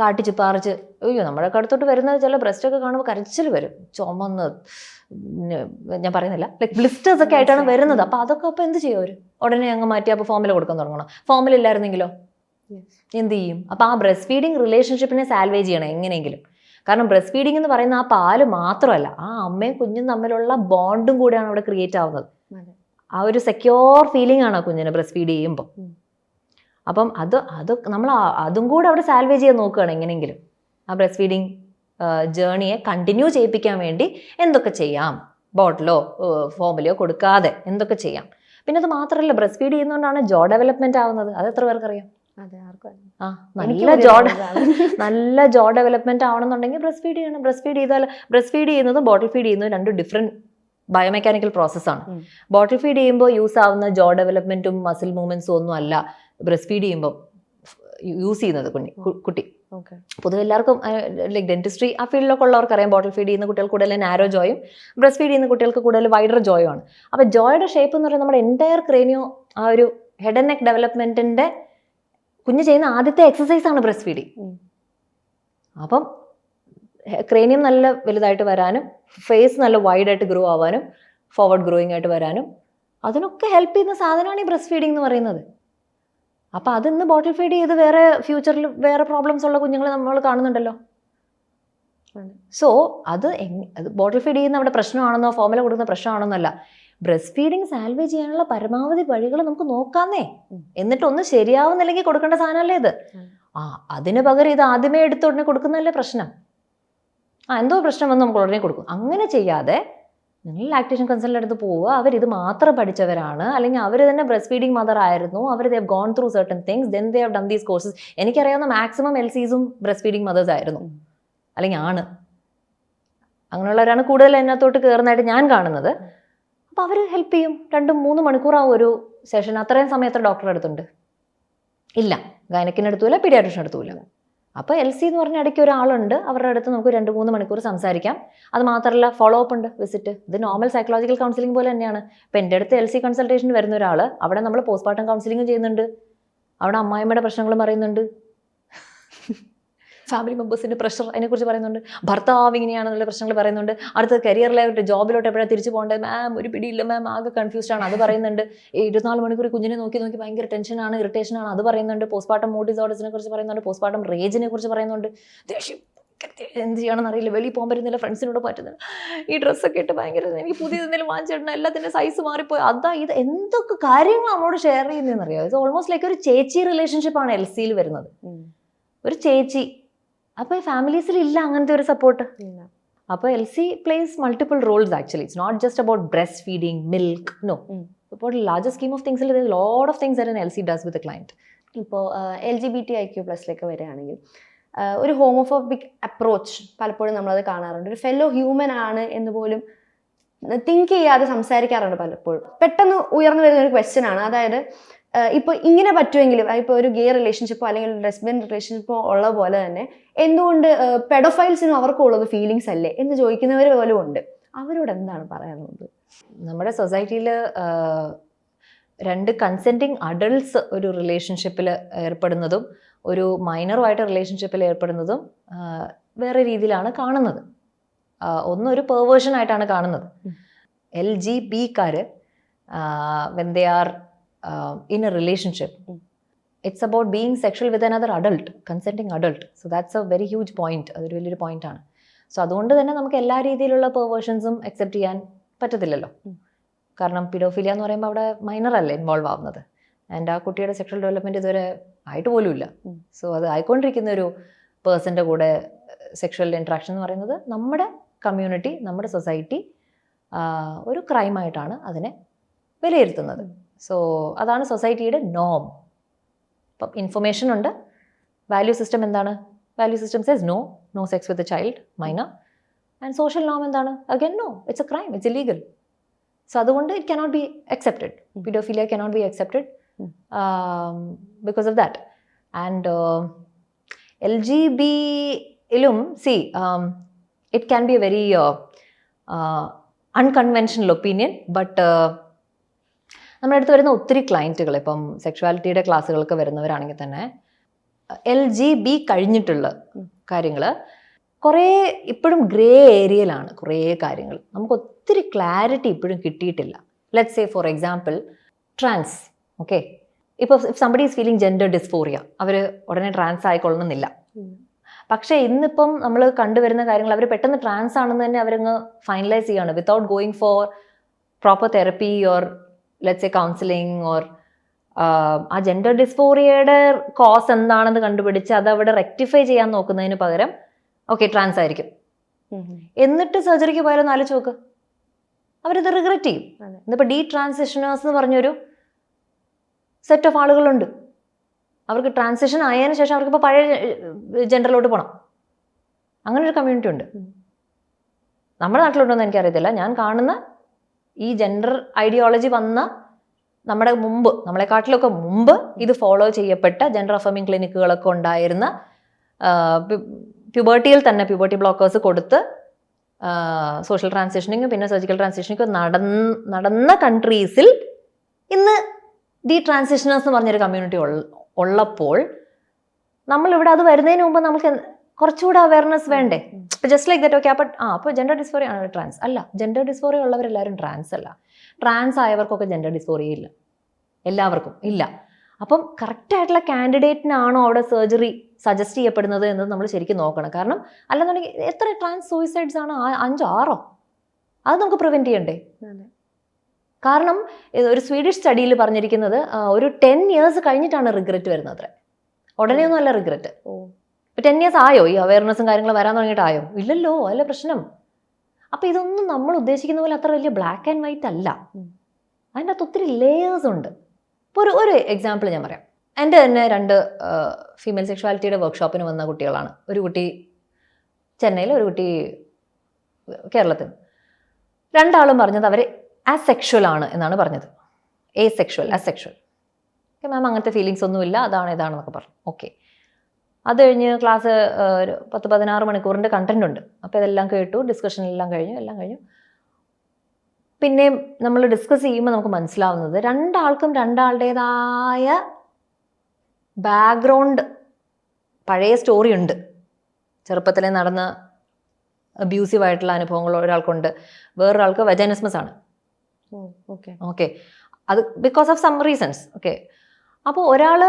കാട്ടിച്ച് പാറിച്ച്. അയ്യോ നമ്മുടെ അടുത്തോട്ട് വരുന്ന ചില ബ്രസ്റ്റ് ഒക്കെ കാണുമ്പോൾ കരച്ചിൽ വരും. ചുമന്ന് ഞാൻ പറയുന്നില്ല. ലൈക് ബ്ലിസ്റ്റേഴ്സ് ഒക്കെ ആയിട്ടാണ് വരുന്നത്. അപ്പോൾ അതൊക്കെ അപ്പോൾ എന്ത് ചെയ്യും അവർ ഉടനെ അങ്ങ് മാറ്റി അപ്പോൾ ഫോമിൽ കൊടുക്കാൻ തുടങ്ങണം. ഫോമിലില്ലായിരുന്നെങ്കിലോ എന്ത് ചെയ്യും? അപ്പോൾ ആ ബ്രസ്റ്റ് ഫീഡിങ് റിലേഷൻഷിപ്പിനെ സാൽവേജ് ചെയ്യണം എങ്ങനെയെങ്കിലും. കാരണം ബ്രസ്റ്റ് ഫീഡിംഗ് എന്ന് പറയുന്ന ആ പാൽ മാത്രമല്ല ആ അമ്മയും കുഞ്ഞും തമ്മിലുള്ള ബോണ്ടും കൂടെയാണ് അവിടെ ക്രിയേറ്റ് ആവുന്നത്. ആ ഒരു സെക്യൂർ ഫീലിംഗ് ആണ് ആ കുഞ്ഞിനെ ബ്രസ്റ്റ് ഫീഡ് ചെയ്യുമ്പോൾ അപ്പം അത് അത് നമ്മൾ അതും കൂടെ അവിടെ സാൽവേജ് ചെയ്യാൻ നോക്കുകയാണ് എങ്ങനെയെങ്കിലും. ആ ബ്രസ്റ്റ് ഫീഡിങ് ജേണിയെ കണ്ടിന്യൂ ചെയ്യിപ്പിക്കാൻ വേണ്ടി എന്തൊക്കെ ചെയ്യാം? ബോട്ടിലോ ഫോമിലോ കൊടുക്കാതെ എന്തൊക്കെ ചെയ്യാം? പിന്നെ അത് മാത്രമല്ല ബ്രസ്റ്റ് ഫീഡ് ചെയ്യുന്നതുകൊണ്ടാണ് ജോ ഡെവലപ്മെന്റ് ആവുന്നത്. അത് എത്ര പേർക്ക് ആ നല്ല ജോ നല്ല ജോ ഡെവലപ്മെന്റ് ആവണമെന്നുണ്ടെങ്കിൽ ബ്രസ്റ്റ് ഫീഡ് ചെയ്യണം. ബ്രസ്റ്റ് ഫീഡ് ചെയ്താൽ ബ്രസ്റ്റ് ഫീഡ് ചെയ്യുന്നതും ബോട്ടിൽ ഫീഡ് ചെയ്യുന്നതും രണ്ട് ഡിഫറെന്റ് ബയോമെക്കാനിക്കൽ പ്രോസസ്സാണ്
ആണ്.
ബോട്ടിൽ ഫീഡ് ചെയ്യുമ്പോൾ യൂസ് ആവുന്ന ജോ ഡെവലപ്മെന്റും മസിൽ മൂവ്മെന്റ്സും ഒന്നും അല്ല ബ്രസ്റ്റ് ഫീഡ് ചെയ്യുമ്പോൾ യൂസ് ചെയ്യുന്നത് കുഞ്ഞി കുട്ടി. പൊതുവെ എല്ലാവർക്കും ലൈക് ഡെന്റിസ്ട്രി ആ ഫീൽഡിലൊക്കെ ഉള്ളവർക്ക് അറിയാം ബോട്ടിൽ ഫീഡ് ചെയ്യുന്ന കുട്ടികൾ കൂടുതൽ നാരോ ജോയും ബ്രസ്റ്റ് ഫീഡ് ചെയ്യുന്ന കുട്ടികൾക്ക് കൂടുതൽ വൈഡർ ജോയും ആണ് അപ്പോൾ ജോയുടെ ഷേപ്പ് എന്ന് പറയുന്നത് നമ്മുടെ എന്റയർ ക്രേനിയോ ആ ഒരു ഹെഡ് ആൻഡ് നെക്ക് ഡെവലപ്മെന്റിന്റെ കുഞ്ഞ് ചെയ്യുന്ന ആദ്യത്തെ എക്സസൈസ് ആണ് ബ്രസ്റ്റ് ഫീഡിങ്. അപ്പം ക്രേനിയം നല്ല വലുതായിട്ട് വരാനും ഫേസ് നല്ല വൈഡ് ആയിട്ട് ഗ്രോ ആവാനും ഫോർവേഡ് ഗ്രോയിങ് ആയിട്ട് വരാനും അതിനൊക്കെ ഹെൽപ്പ് ചെയ്യുന്ന സാധനമാണ് ഈ ബ്രസ്റ്റ് ഫീഡിംഗ് എന്ന് പറയുന്നത്. അപ്പം അതിന്ന് ബോട്ടിൽ ഫീഡ് ചെയ്ത് വേറെ ഫ്യൂച്ചറിൽ വേറെ പ്രോബ്ലംസ് ഉള്ള കുഞ്ഞുങ്ങളെ നമ്മൾ കാണുന്നുണ്ടല്ലോ. സോ അത് ബോട്ടിൽ ഫീഡ് ചെയ്യുന്ന അവിടെ പ്രശ്നമാണെന്നോ ഫോമുല കൊടുക്കുന്ന പ്രശ്നമാണെന്നല്ല. ബ്രസ്റ്റ് ഫീഡിങ് സാൽവേജ് ചെയ്യാനുള്ള പരമാവധി വഴികൾ നമുക്ക് നോക്കാന്നേ. എന്നിട്ട് ഒന്ന് ശരിയാവുന്നില്ലെങ്കിൽ കൊടുക്കേണ്ട സാധനമല്ലേ ഇത്? ആ അതിന് പകരം ഇത് ആദ്യമേ എടുത്ത് ഉടനെ കൊടുക്കുന്നതല്ലേ പ്രശ്നം? ആ എന്തോ പ്രശ്നം വന്ന് നമുക്ക് ഉടനെ കൊടുക്കും. അങ്ങനെ ചെയ്യാതെ നിങ്ങൾ ലാക്ടേഷൻ കൺസൾട്ടന്റ് അടുത്ത് പോവുക. അവർ ഇത് മാത്രം പഠിച്ചവരാണ്. അല്ലെങ്കിൽ അവർ തന്നെ ബ്രസ്റ്റ് ഫീഡിങ് മദർ ആയിരുന്നു. അവർ they gone through certain things then they have done these courses എനിക്കറിയാവുന്ന മാക്സിമം എൽ സീസും ബ്രസ്റ്റ് ഫീഡിങ് മദേഴ്സ് ആയിരുന്നു. അല്ലെങ്കിൽ ആണ്. അങ്ങനെയുള്ളവരാണ് കൂടുതൽ അതിനകത്തോട്ട് കയറുന്നതായിട്ട് ഞാൻ കാണുന്നത്. അപ്പോൾ അവർ ഹെൽപ്പ് ചെയ്യും. രണ്ടും മൂന്ന് മണിക്കൂറാവും ഒരു സെഷൻ അത്രയും സമയം എത്ര ഡോക്ടറെ അടുത്തുണ്ട്? ഇല്ല. ഗൈനക്കിന്റെ അടുത്തുമില്ല പീഡിയാട്രിഷൻ അടുത്തുമില്ല അപ്പോൾ എൽ സി എന്ന് പറഞ്ഞ ഇടയ്ക്ക് ഒരാളുണ്ട്. അവരുടെ അടുത്ത് നമുക്ക് രണ്ട് മൂന്ന് മണിക്കൂർ സംസാരിക്കാം. അത് മാത്രമല്ല ഫോളോ അപ്പ് ഉണ്ട് വിസിറ്റ് ഇത് നോർമൽ സൈക്കോളജിക്കൽ കൗൺസിലിംഗ് പോലെ തന്നെയാണ്. ഇപ്പം എന്റെ അടുത്ത് എൽ സി കൺസൾട്ടേഷൻ വരുന്ന ഒരാൾ അവിടെ നമ്മൾ പോസ്റ്റ്മോർട്ടം കൗൺസിലിംഗ് ചെയ്യുന്നുണ്ട്. അവിടെ അമ്മായിമ്മയുടെ പ്രശ്നങ്ങളും പറയുന്നുണ്ട്. ഫാമിലി മെമ്പേഴ്സിന്റെ പ്രഷർ അതിനെക്കുറിച്ച് പറയുന്നുണ്ട്. ഭർത്താവ് ഇങ്ങനെയാണെന്നുള്ള പ്രശ്നങ്ങൾ പറയുന്നുണ്ട്. അടുത്ത കരിയറിലായിട്ട് ജോബിലോട്ട് എപ്പോഴാണ് തിരിച്ചു പോകേണ്ടത് മാം ഒരു പിടിയില്ല മാം ആകെ കൺഫ്യൂസ്ഡ് ആണ്. അത് പറയുന്നുണ്ട്. ഇരുപത്തിനാല് മണിക്കൂർ കുഞ്ഞിനെ നോക്കി നോക്കി ഭയങ്കര ടെൻഷനാണ് ഇറിറ്റേഷനാണ് അത് പറയുന്നുണ്ട്. പോസ്റ്റ്മോർട്ടം മൂഡ് ഡിസോർഡേഴ്സിനെ കുറിച്ച് പറയുന്നുണ്ട്. പോസ്റ്റ്മോർട്ടം റേജിനെ കുറിച്ച് പറയുന്നുണ്ട്. ദേഷ്യം എന്ത് ചെയ്യണമെന്ന് അറിയില്ല. വെളിയിൽ പോകാൻ പറ്റുന്നില്ല ഫ്രണ്ട്സിനോട് പറ്റുന്നില്ല. ഈ ഡ്രസ്സൊക്കെ ഇട്ട് ഭയങ്കര എനിക്ക് പുതിയ എന്തെങ്കിലും വാങ്ങിച്ചിടണം എല്ലാത്തിന്റെ സൈസ് മാറിപ്പോയി. അതാ ഇത് എന്തൊക്കെ കാര്യങ്ങൾ നമ്മളോട് ഷെയർ ചെയ്യുന്നതെന്ന് അറിയാം ഇത് ഓൾമോസ്റ്റ് ലൈക്ക് ഒരു ചേച്ചി റിലേഷൻഷിപ്പാണ് എൽ സിയിൽ വരുന്നത്. ഒരു ചേച്ചി അപ്പോൾ ഫാമിലീസിൽ ഇല്ല അങ്ങനത്തെ ഒരു സപ്പോർട്ട് അപ്പോൾ L C plays multiple roles actually it's not just about breast feeding milk no. ഇപ്പോൾ larger scheme of തിങ്സിൽ load of things L C does with client
ഇപ്പോൾ L G B T I Q പ്ലസിലേക്ക് വരികയാണെങ്കിൽ ഒരു homophobic approach പലപ്പോഴും നമ്മളത് കാണാറുണ്ട്. ഒരു fellow human ആണ് എന്ന് പോലും തിങ്ക് ചെയ്യാതെ സംസാരിക്കാറുണ്ട് പലപ്പോഴും. പെട്ടെന്ന് ഉയർന്നു വരുന്ന ഒരു ക്വസ്റ്റ്യൻ ആണ്. അതായത് ഇപ്പോൾ ഇങ്ങനെ പറ്റുമെങ്കിലും ഇപ്പോൾ ഒരു ഗേ റിലേഷൻഷിപ്പോ അല്ലെങ്കിൽ ലെസ്ബിയൻ റിലേഷൻഷിപ്പോ ഉള്ള പോലെ തന്നെ എന്തുകൊണ്ട് പെഡോഫൈൽസിനും അവർക്കും ഉള്ളത് ഫീലിങ്സ് അല്ലേ എന്ന് ചോദിക്കുന്നവർ പോലും ഉണ്ട്. അവരോട് എന്താണ് പറയാനുള്ളത്?
നമ്മുടെ സൊസൈറ്റിയിൽ രണ്ട് കൺസെന്റിങ് അഡൾട്ട്സ് ഒരു റിലേഷൻഷിപ്പിൽ ഏർപ്പെടുന്നതും ഒരു മൈനറുമായിട്ട് റിലേഷൻഷിപ്പിൽ ഏർപ്പെടുന്നതും വേറെ രീതിയിലാണ് കാണുന്നത്. ഒന്നൊരു പെർവേർഷൻ ആയിട്ടാണ് കാണുന്നത്. L G ബിക്കാർ when they are in a relationship. It's about being sexual with another adult consenting adult so that's a very huge point അതൊരു വലിയൊരു പോയിന്റ് ആണ്. സോ അതുകൊണ്ട് തന്നെ നമുക്ക് എല്ലാ രീതിയിലുള്ള പെർവേഷൻസും അക്സെപ്റ്റ് ചെയ്യാൻ പറ്റത്തില്ലല്ലോ. കാരണം പിഡോഫിലിയ എന്ന് പറയുമ്പോൾ അവിടെ മൈനർ അല്ലേ ഇൻവോൾവ് ആവുന്നത്. ആൻഡ് ആ കുട്ടിയുടെ സെക്ഷൽ ഡെവലപ്മെന്റ് ഇതുവരെ ആയിട്ട് പോലും
ഇല്ല.
സോ അത് ആയിക്കൊണ്ടിരിക്കുന്ന ഒരു പേഴ്സന്റെ കൂടെ സെക്ഷൽ ഇൻട്രാക്ഷൻ എന്ന് പറയുന്നത് നമ്മുടെ കമ്മ്യൂണിറ്റി നമ്മുടെ സൊസൈറ്റി ഒരു ക്രൈമായിട്ടാണ് അതിനെ വിലയിരുത്തുന്നത്. സോ അതാണ് സൊസൈറ്റിയുടെ നോം ഇപ്പം ഇൻഫർമേഷൻ ഉണ്ട്. വാല്യൂ സിസ്റ്റം എന്താണ്? Value system says no no sex with a child minor and social നോം എന്താണ്? Again no it's a crime it's a legal so അതുകൊണ്ട് it cannot be accepted. Paedophilia cannot be accepted. Because of that and L G ബിയിലും C it can be a very unconventional opinion but നമ്മുടെ അടുത്ത് വരുന്ന ഒത്തിരി ക്ലയന്റുകൾ ഇപ്പം സെക്ഷുവാലിറ്റിയുടെ ക്ലാസ്സുകൾക്ക് വരുന്നവരാണെങ്കിൽ തന്നെ L G B കഴിഞ്ഞിട്ടുള്ള. കാര്യങ്ങൾ കുറേ ഇപ്പോഴും ഗ്രേ ഏരിയയിലാണ് കുറേ കാര്യങ്ങൾ. നമുക്ക് ഒത്തിരി ക്ലാരിറ്റി ഇപ്പോഴും കിട്ടിയിട്ടില്ല. Let say for example trans okay ഇപ്പോൾ if somebody is feeling gender dysphoria അവർ ഉടനെ ട്രാൻസ് ആയിക്കൊള്ളണമെന്നില്ല. പക്ഷേ ഇന്നിപ്പം നമ്മൾ കണ്ടുവരുന്ന കാര്യങ്ങൾ അവർ പെട്ടെന്ന് ട്രാൻസ് ആണെന്ന് തന്നെ അവരങ്ങ് ഫൈനലൈസ് ചെയ്യാണ്. Without going for proper therapy or let's a counselling or ആ ജെൻഡർ ഡിസ്ഫോറിയയുടെ കോസ് എന്താണെന്ന് കണ്ടുപിടിച്ച് അത് അവിടെ റെക്ടിഫൈ ചെയ്യാൻ നോക്കുന്നതിന് പകരം ഓക്കെ ട്രാൻസ് ആയിരിക്കും. എന്നിട്ട് സർജറിക്ക് പോയാലോ ആലോചിച്ച് ചോക്ക് അവരത് റിഗ്രറ്റ് ചെയ്യും.
എന്നിപ്പോൾ
ഇന്നിപ്പോൾ ഡീ ട്രാൻസിഷനേഴ്സ് എന്ന് പറഞ്ഞൊരു സെറ്റ് ഓഫ് ആളുകളുണ്ട്. അവർക്ക് ട്രാൻസിഷൻ ആയതിനു ശേഷം അവർക്ക് ഇപ്പോൾ പഴയ ജെൻഡറിലോട്ട് പോകണം അങ്ങനെ ഒരു കമ്മ്യൂണിറ്റി ഉണ്ട്. നമ്മുടെ നാട്ടിലുണ്ടോ എന്ന് എനിക്കറിയത്തില്ല. ഞാൻ കാണുന്ന ഈ ജെൻഡർ ഐഡിയോളജി വന്ന നമ്മുടെ മുമ്പ് നമ്മളെക്കാട്ടിലൊക്കെ മുമ്പ് ഇത് ഫോളോ ചെയ്യപ്പെട്ട ജെൻഡർ അഫമിങ് ക്ലിനിക്കുകളൊക്കെ ഉണ്ടായിരുന്ന പ്യൂബർട്ടിയിൽ തന്നെ പ്യൂബർട്ടി ബ്ലോക്കേഴ്സ് കൊടുത്ത് സോഷ്യൽ ട്രാൻസിഷനിങ്ങും പിന്നെ സർജിക്കൽ ട്രാൻസിഷനിങ്ങും നടന്ന നടന്ന കൺട്രീസിൽ ഇന്ന് ഡി ട്രാൻസിഷനേഴ്സ് എന്ന് പറഞ്ഞൊരു കമ്മ്യൂണിറ്റി ഉള്ളപ്പോൾ നമ്മളിവിടെ അത് വരുന്നതിന് മുമ്പ് നമുക്ക് കുറച്ചുകൂടെ അവയർനെസ് വേണ്ടേ? ജസ്റ്റ് ലൈക്ക് ദറ്റ് ഓക്കെ അപ്പം ആ അപ്പോൾ ജെൻഡർ ഡിസ്ഫോറിയ ആണ് ട്രാൻസ് അല്ല ജെൻഡർ ഡിസ്ഫോറിയ ഉള്ളവരെല്ലാവരും ട്രാൻസ് അല്ല. ട്രാൻസ് ആയവർക്കൊക്കെ ജെൻഡർ ഡിസ്ഫോറിയ ഇല്ല. എല്ലാവർക്കും ഇല്ല. അപ്പം കറക്റ്റ് ആയിട്ടുള്ള കാൻഡിഡേറ്റിനാണോ അവിടെ സർജറി സജസ്റ്റ് ചെയ്യപ്പെടുന്നത് എന്ന് നമ്മൾ ശരിക്കും നോക്കണം. കാരണം അല്ലെന്നുണ്ടെങ്കിൽ എത്ര ട്രാൻസ് സൂയിസൈഡ്സ് ആണ്? അഞ്ചോ ആറോ? അത് നമുക്ക് പ്രിവെന്റ് ചെയ്യണ്ടേ? കാരണം ഒരു സ്വീഡിഷ് സ്റ്റഡിയിൽ പറഞ്ഞിരിക്കുന്നത് ഒരു ടെൻ ഇയേഴ്സ് കഴിഞ്ഞിട്ടാണ് റിഗ്രറ്റ് വരുന്നത് അത്ര. ഉടനെ ഒന്നും അല്ല റിഗ്രറ്റ്
ഓ
ഇപ്പൊ ടെൻ ഇയേഴ്സ് ആയോ? ഈ അവയർനെസ്സും കാര്യങ്ങളും വരാൻ തുടങ്ങിയിട്ടായോ? ഇല്ലല്ലോ അല്ല പ്രശ്നം. അപ്പോൾ ഇതൊന്നും നമ്മൾ ഉദ്ദേശിക്കുന്ന പോലെ അത്ര വലിയ ബ്ലാക്ക് ആൻഡ് വൈറ്റ് അല്ല. അതിനകത്ത് ഒത്തിരി ലേയേഴ്സ് ഉണ്ട്. ഇപ്പോൾ ഒരു ഒരു എക്സാമ്പിൾ ഞാൻ പറയാം. എന്റെ തന്നെ രണ്ട് ഫീമെയിൽ സെക്ഷുവാലിറ്റിയുടെ വർക്ക്ഷോപ്പിന് വന്ന കുട്ടികളാണ്. ഒരു കുട്ടി ചെന്നൈയിൽ ഒരു കുട്ടി കേരളത്തിൽ. രണ്ടാളും പറഞ്ഞത് അവർ അസെക്ഷൽ ആണ് എന്നാണ് പറഞ്ഞത്. A sexual asexual okay ma'am അങ്ങനത്തെ ഫീലിങ്സ് ഒന്നുമില്ല. അതാണ് ഇതാണെന്നൊക്കെ പറഞ്ഞു. ഓക്കെ അത് കഴിഞ്ഞ് ക്ലാസ് ഒരു പത്ത് പതിനാറ് മണിക്കൂറിന്റെ കണ്ടന്റ് ഉണ്ട്. അപ്പോൾ ഇതെല്ലാം കേട്ടു ഡിസ്കഷൻ എല്ലാം കഴിഞ്ഞു എല്ലാം കഴിഞ്ഞു. പിന്നെ നമ്മൾ ഡിസ്കസ് ചെയ്യുമ്പോൾ നമുക്ക് മനസ്സിലാവുന്നത് രണ്ടാൾക്കും രണ്ടാളുടേതായ ബാക്ക്ഗ്രൗണ്ട് പഴയ സ്റ്റോറി ഉണ്ട്. ചെറുപ്പത്തിലെ നടന്ന അബ്യൂസീവ് ആയിട്ടുള്ള അനുഭവങ്ങൾ ഒരാൾക്കുണ്ട്. വേറൊരാൾക്ക് വജനസ്മസ് ആണ്.
ഓക്കെ.
ഓക്കെ. അത് because of some reasons okay. അപ്പോൾ ഒരാൾ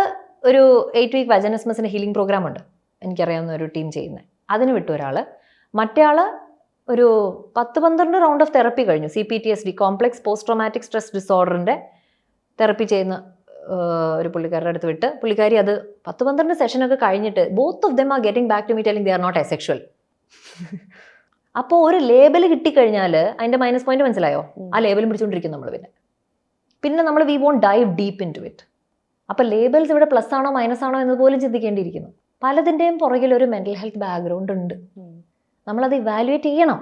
ഒരു എയ്റ്റ് വീക്ക് വജനസ്മസിന് ഹീലിംഗ് പ്രോഗ്രാം ഉണ്ട്. എനിക്കറിയാവുന്ന ഒരു ടീം ചെയ്യുന്നത് അതിന് വിട്ടു ഒരാൾ മറ്റേ ആൾ ഒരു പത്ത് പന്ത്രണ്ട് റൗണ്ട് ഓഫ് തെറപ്പി കഴിഞ്ഞു. C P T S D complex post traumatic stress ഡിസോർഡറിന്റെ therapy ചെയ്യുന്ന ഒരു പുള്ളിക്കാരുടെ അടുത്ത് വിട്ട്. പുള്ളിക്കാരി അത് പത്ത് പന്ത്രണ്ട് സെഷനൊക്കെ കഴിഞ്ഞിട്ട് both of them are getting back to me telling they are not asexual അപ്പോൾ ഒരു ലേബൽ കിട്ടിക്കഴിഞ്ഞാൽ അതിന്റെ മൈനസ് പോയിന്റ് മനസ്സിലായോ? ആ ലേബലും പിടിച്ചുകൊണ്ടിരിക്കും നമ്മൾ പിന്നെ. പിന്നെ നമ്മൾ we won't dive deep into it അപ്പോൾ ലേബൽസ് ഇവിടെ പ്ലസ് ആണോ മൈനസ് ആണോ എന്ന് പോലും ചിന്തിക്കേണ്ടിയിരിക്കുന്നു. പലതിന്റെയും പുറകിൽ ഒരു മെന്റൽ ഹെൽത്ത് ബാക്ക്ഗ്രൗണ്ട് ഉണ്ട്. നമ്മളത് ഇവാലുവേറ്റ് ചെയ്യണം.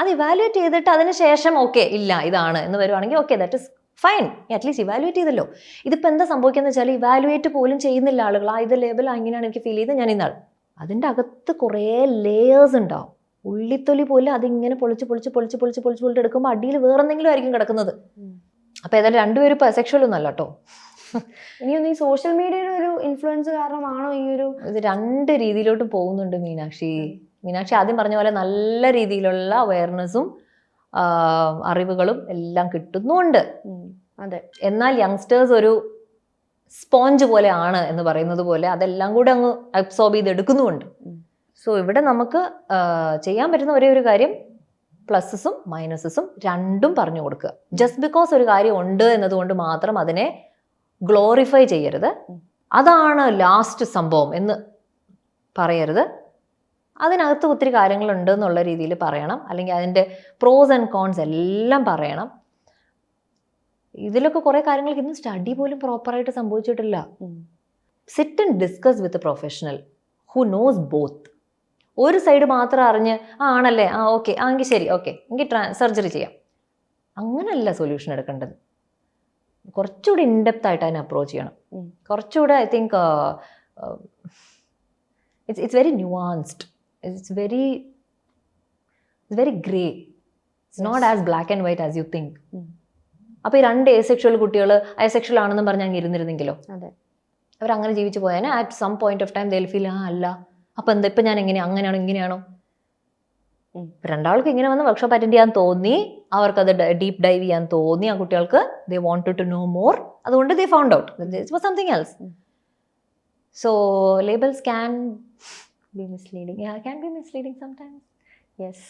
അത് ഇവാലുവേറ്റ് ചെയ്തിട്ട് അതിന് ശേഷം ഓക്കെ ഇല്ല ഇതാണ് എന്ന് വരുവാണെങ്കിൽ okay that is fine at least evaluate ചെയ്തല്ലോ. ഇതിപ്പോൾ എന്താ സംഭവിക്കുന്നത് വെച്ചാൽ ഇവാലുവേറ്റ് പോലും ചെയ്യുന്നില്ല ആളുകൾ. ആ ഇത് ലേബൽ അങ്ങനെയാണ് എനിക്ക് ഫീൽ ചെയ്ത് ഞാൻ ഇന്നാൾ അതിന്റെ അകത്ത് കുറേ ലേയേഴ്സ് ഉണ്ടാവും. ഉള്ളിത്തൊലി പോലും അതിങ്ങനെ പൊളിച്ച് പൊളിച്ച് പൊളിച്ച് പൊളിച്ച് പൊളിച്ച് പൊളിച്ച് എടുക്കുമ്പോൾ അടിയിൽ വേറെന്തെങ്കിലും ആയിരിക്കും കിടക്കുന്നത്. അപ്പോൾ ഏതായാലും രണ്ടുപേരും ഇപ്പോൾ സെക്ഷൽ ഒന്നും അല്ല കേട്ടോ.
ഇനിയൊന്ന് ഈ സോഷ്യൽ മീഡിയയുടെ ഒരു ഇൻഫ്ലുവൻസ് കാരണമാണോ ഈ ഒരു
ഇത് രണ്ട് രീതിയിലോട്ട് പോകുന്നുണ്ട് മീനാക്ഷി. മീനാക്ഷി ആദ്യം പറഞ്ഞ പോലെ നല്ല രീതിയിലുള്ള അവയർനെസ്സും അറിവുകളും എല്ലാം
കിട്ടുന്നുണ്ട്. അതെ.
എന്നാൽ യങ്സ്റ്റേഴ്സ് ഒരു സ്പോഞ്ച് പോലെ ആണ് എന്ന് പറയുന്നത് പോലെ അതെല്ലാം കൂടെ അങ്ങ് അബ്സോർബ്
ചെയ്തെടുക്കുന്നുമുണ്ട്.
സോ ഇവിടെ നമുക്ക് ചെയ്യാൻ പറ്റുന്ന ഒരേ ഒരു കാര്യം പ്ലസസും മൈനസസും രണ്ടും പറഞ്ഞു കൊടുക്കുക. ജസ്റ്റ് ബിക്കോസ് ഒരു കാര്യം ഉണ്ട് എന്നതുകൊണ്ട് മാത്രം അതിനെ ഗ്ലോറിഫൈ ചെയ്യരുത്. അതാണ് ലാസ്റ്റ് സംഭവം എന്ന് പറയരുത്. അതിനകത്ത് ഒത്തിരി കാര്യങ്ങളുണ്ട് എന്നുള്ള രീതിയിൽ പറയണം. അല്ലെങ്കിൽ അതിന്റെ പ്രോസ് ആൻഡ് കോൺസ് എല്ലാം പറയണം. ഇതിലൊക്കെ കുറേ കാര്യങ്ങൾക്ക് ഇന്ന് സ്റ്റഡി പോലും പ്രോപ്പറായിട്ട് സംഭവിച്ചിട്ടില്ല. Sit and discuss with professional who knows both ഒരു സൈഡ് മാത്രം അറിഞ്ഞ് ആ ആണല്ലേ? ആ ഓക്കെ ആ എങ്കിൽ ശരി ഓക്കെ എങ്കിൽ സർജറി ചെയ്യാം. അങ്ങനല്ല സൊല്യൂഷൻ എടുക്കേണ്ടത്. കുറച്ചുകൂടി ഇൻഡെപ്ത് ആയിട്ട് അതിനെ അപ്രോച്ച് ചെയ്യണം. കുറച്ചുകൂടെ I think it's it's very nuanced it's very it's very grey it's not as black and white as you think. അപ്പോൾ ഈ രണ്ട് എസെക്ഷൽ കുട്ടികൾ അയസെക്ഷൽ ആണെന്നും പറഞ്ഞ് അങ്ങ് ഇരുന്നിരുന്നെങ്കിലോ?
അതെ.
അങ്ങനെ ജീവിച്ചു പോയാൽ at some point of time they'll feel ആ അല്ല. അപ്പം എന്താ ഇപ്പം ഞാൻ എങ്ങനെയാണ് അങ്ങനെയാണോ ഇങ്ങനെയാണോ? രണ്ടാൾക്ക് ഇങ്ങനെ വന്ന് വർക്ക്ഷോപ്പ് അറ്റൻഡ് ചെയ്യാൻ തോന്നി. അവർക്കത് ഡീപ്പ് ഡൈവ് ചെയ്യാൻ തോന്നി. ആ കുട്ടികൾക്ക് they want to know more അതുകൊണ്ട് they found out it's something else so labels can be misleading can be misleading sometimes
yes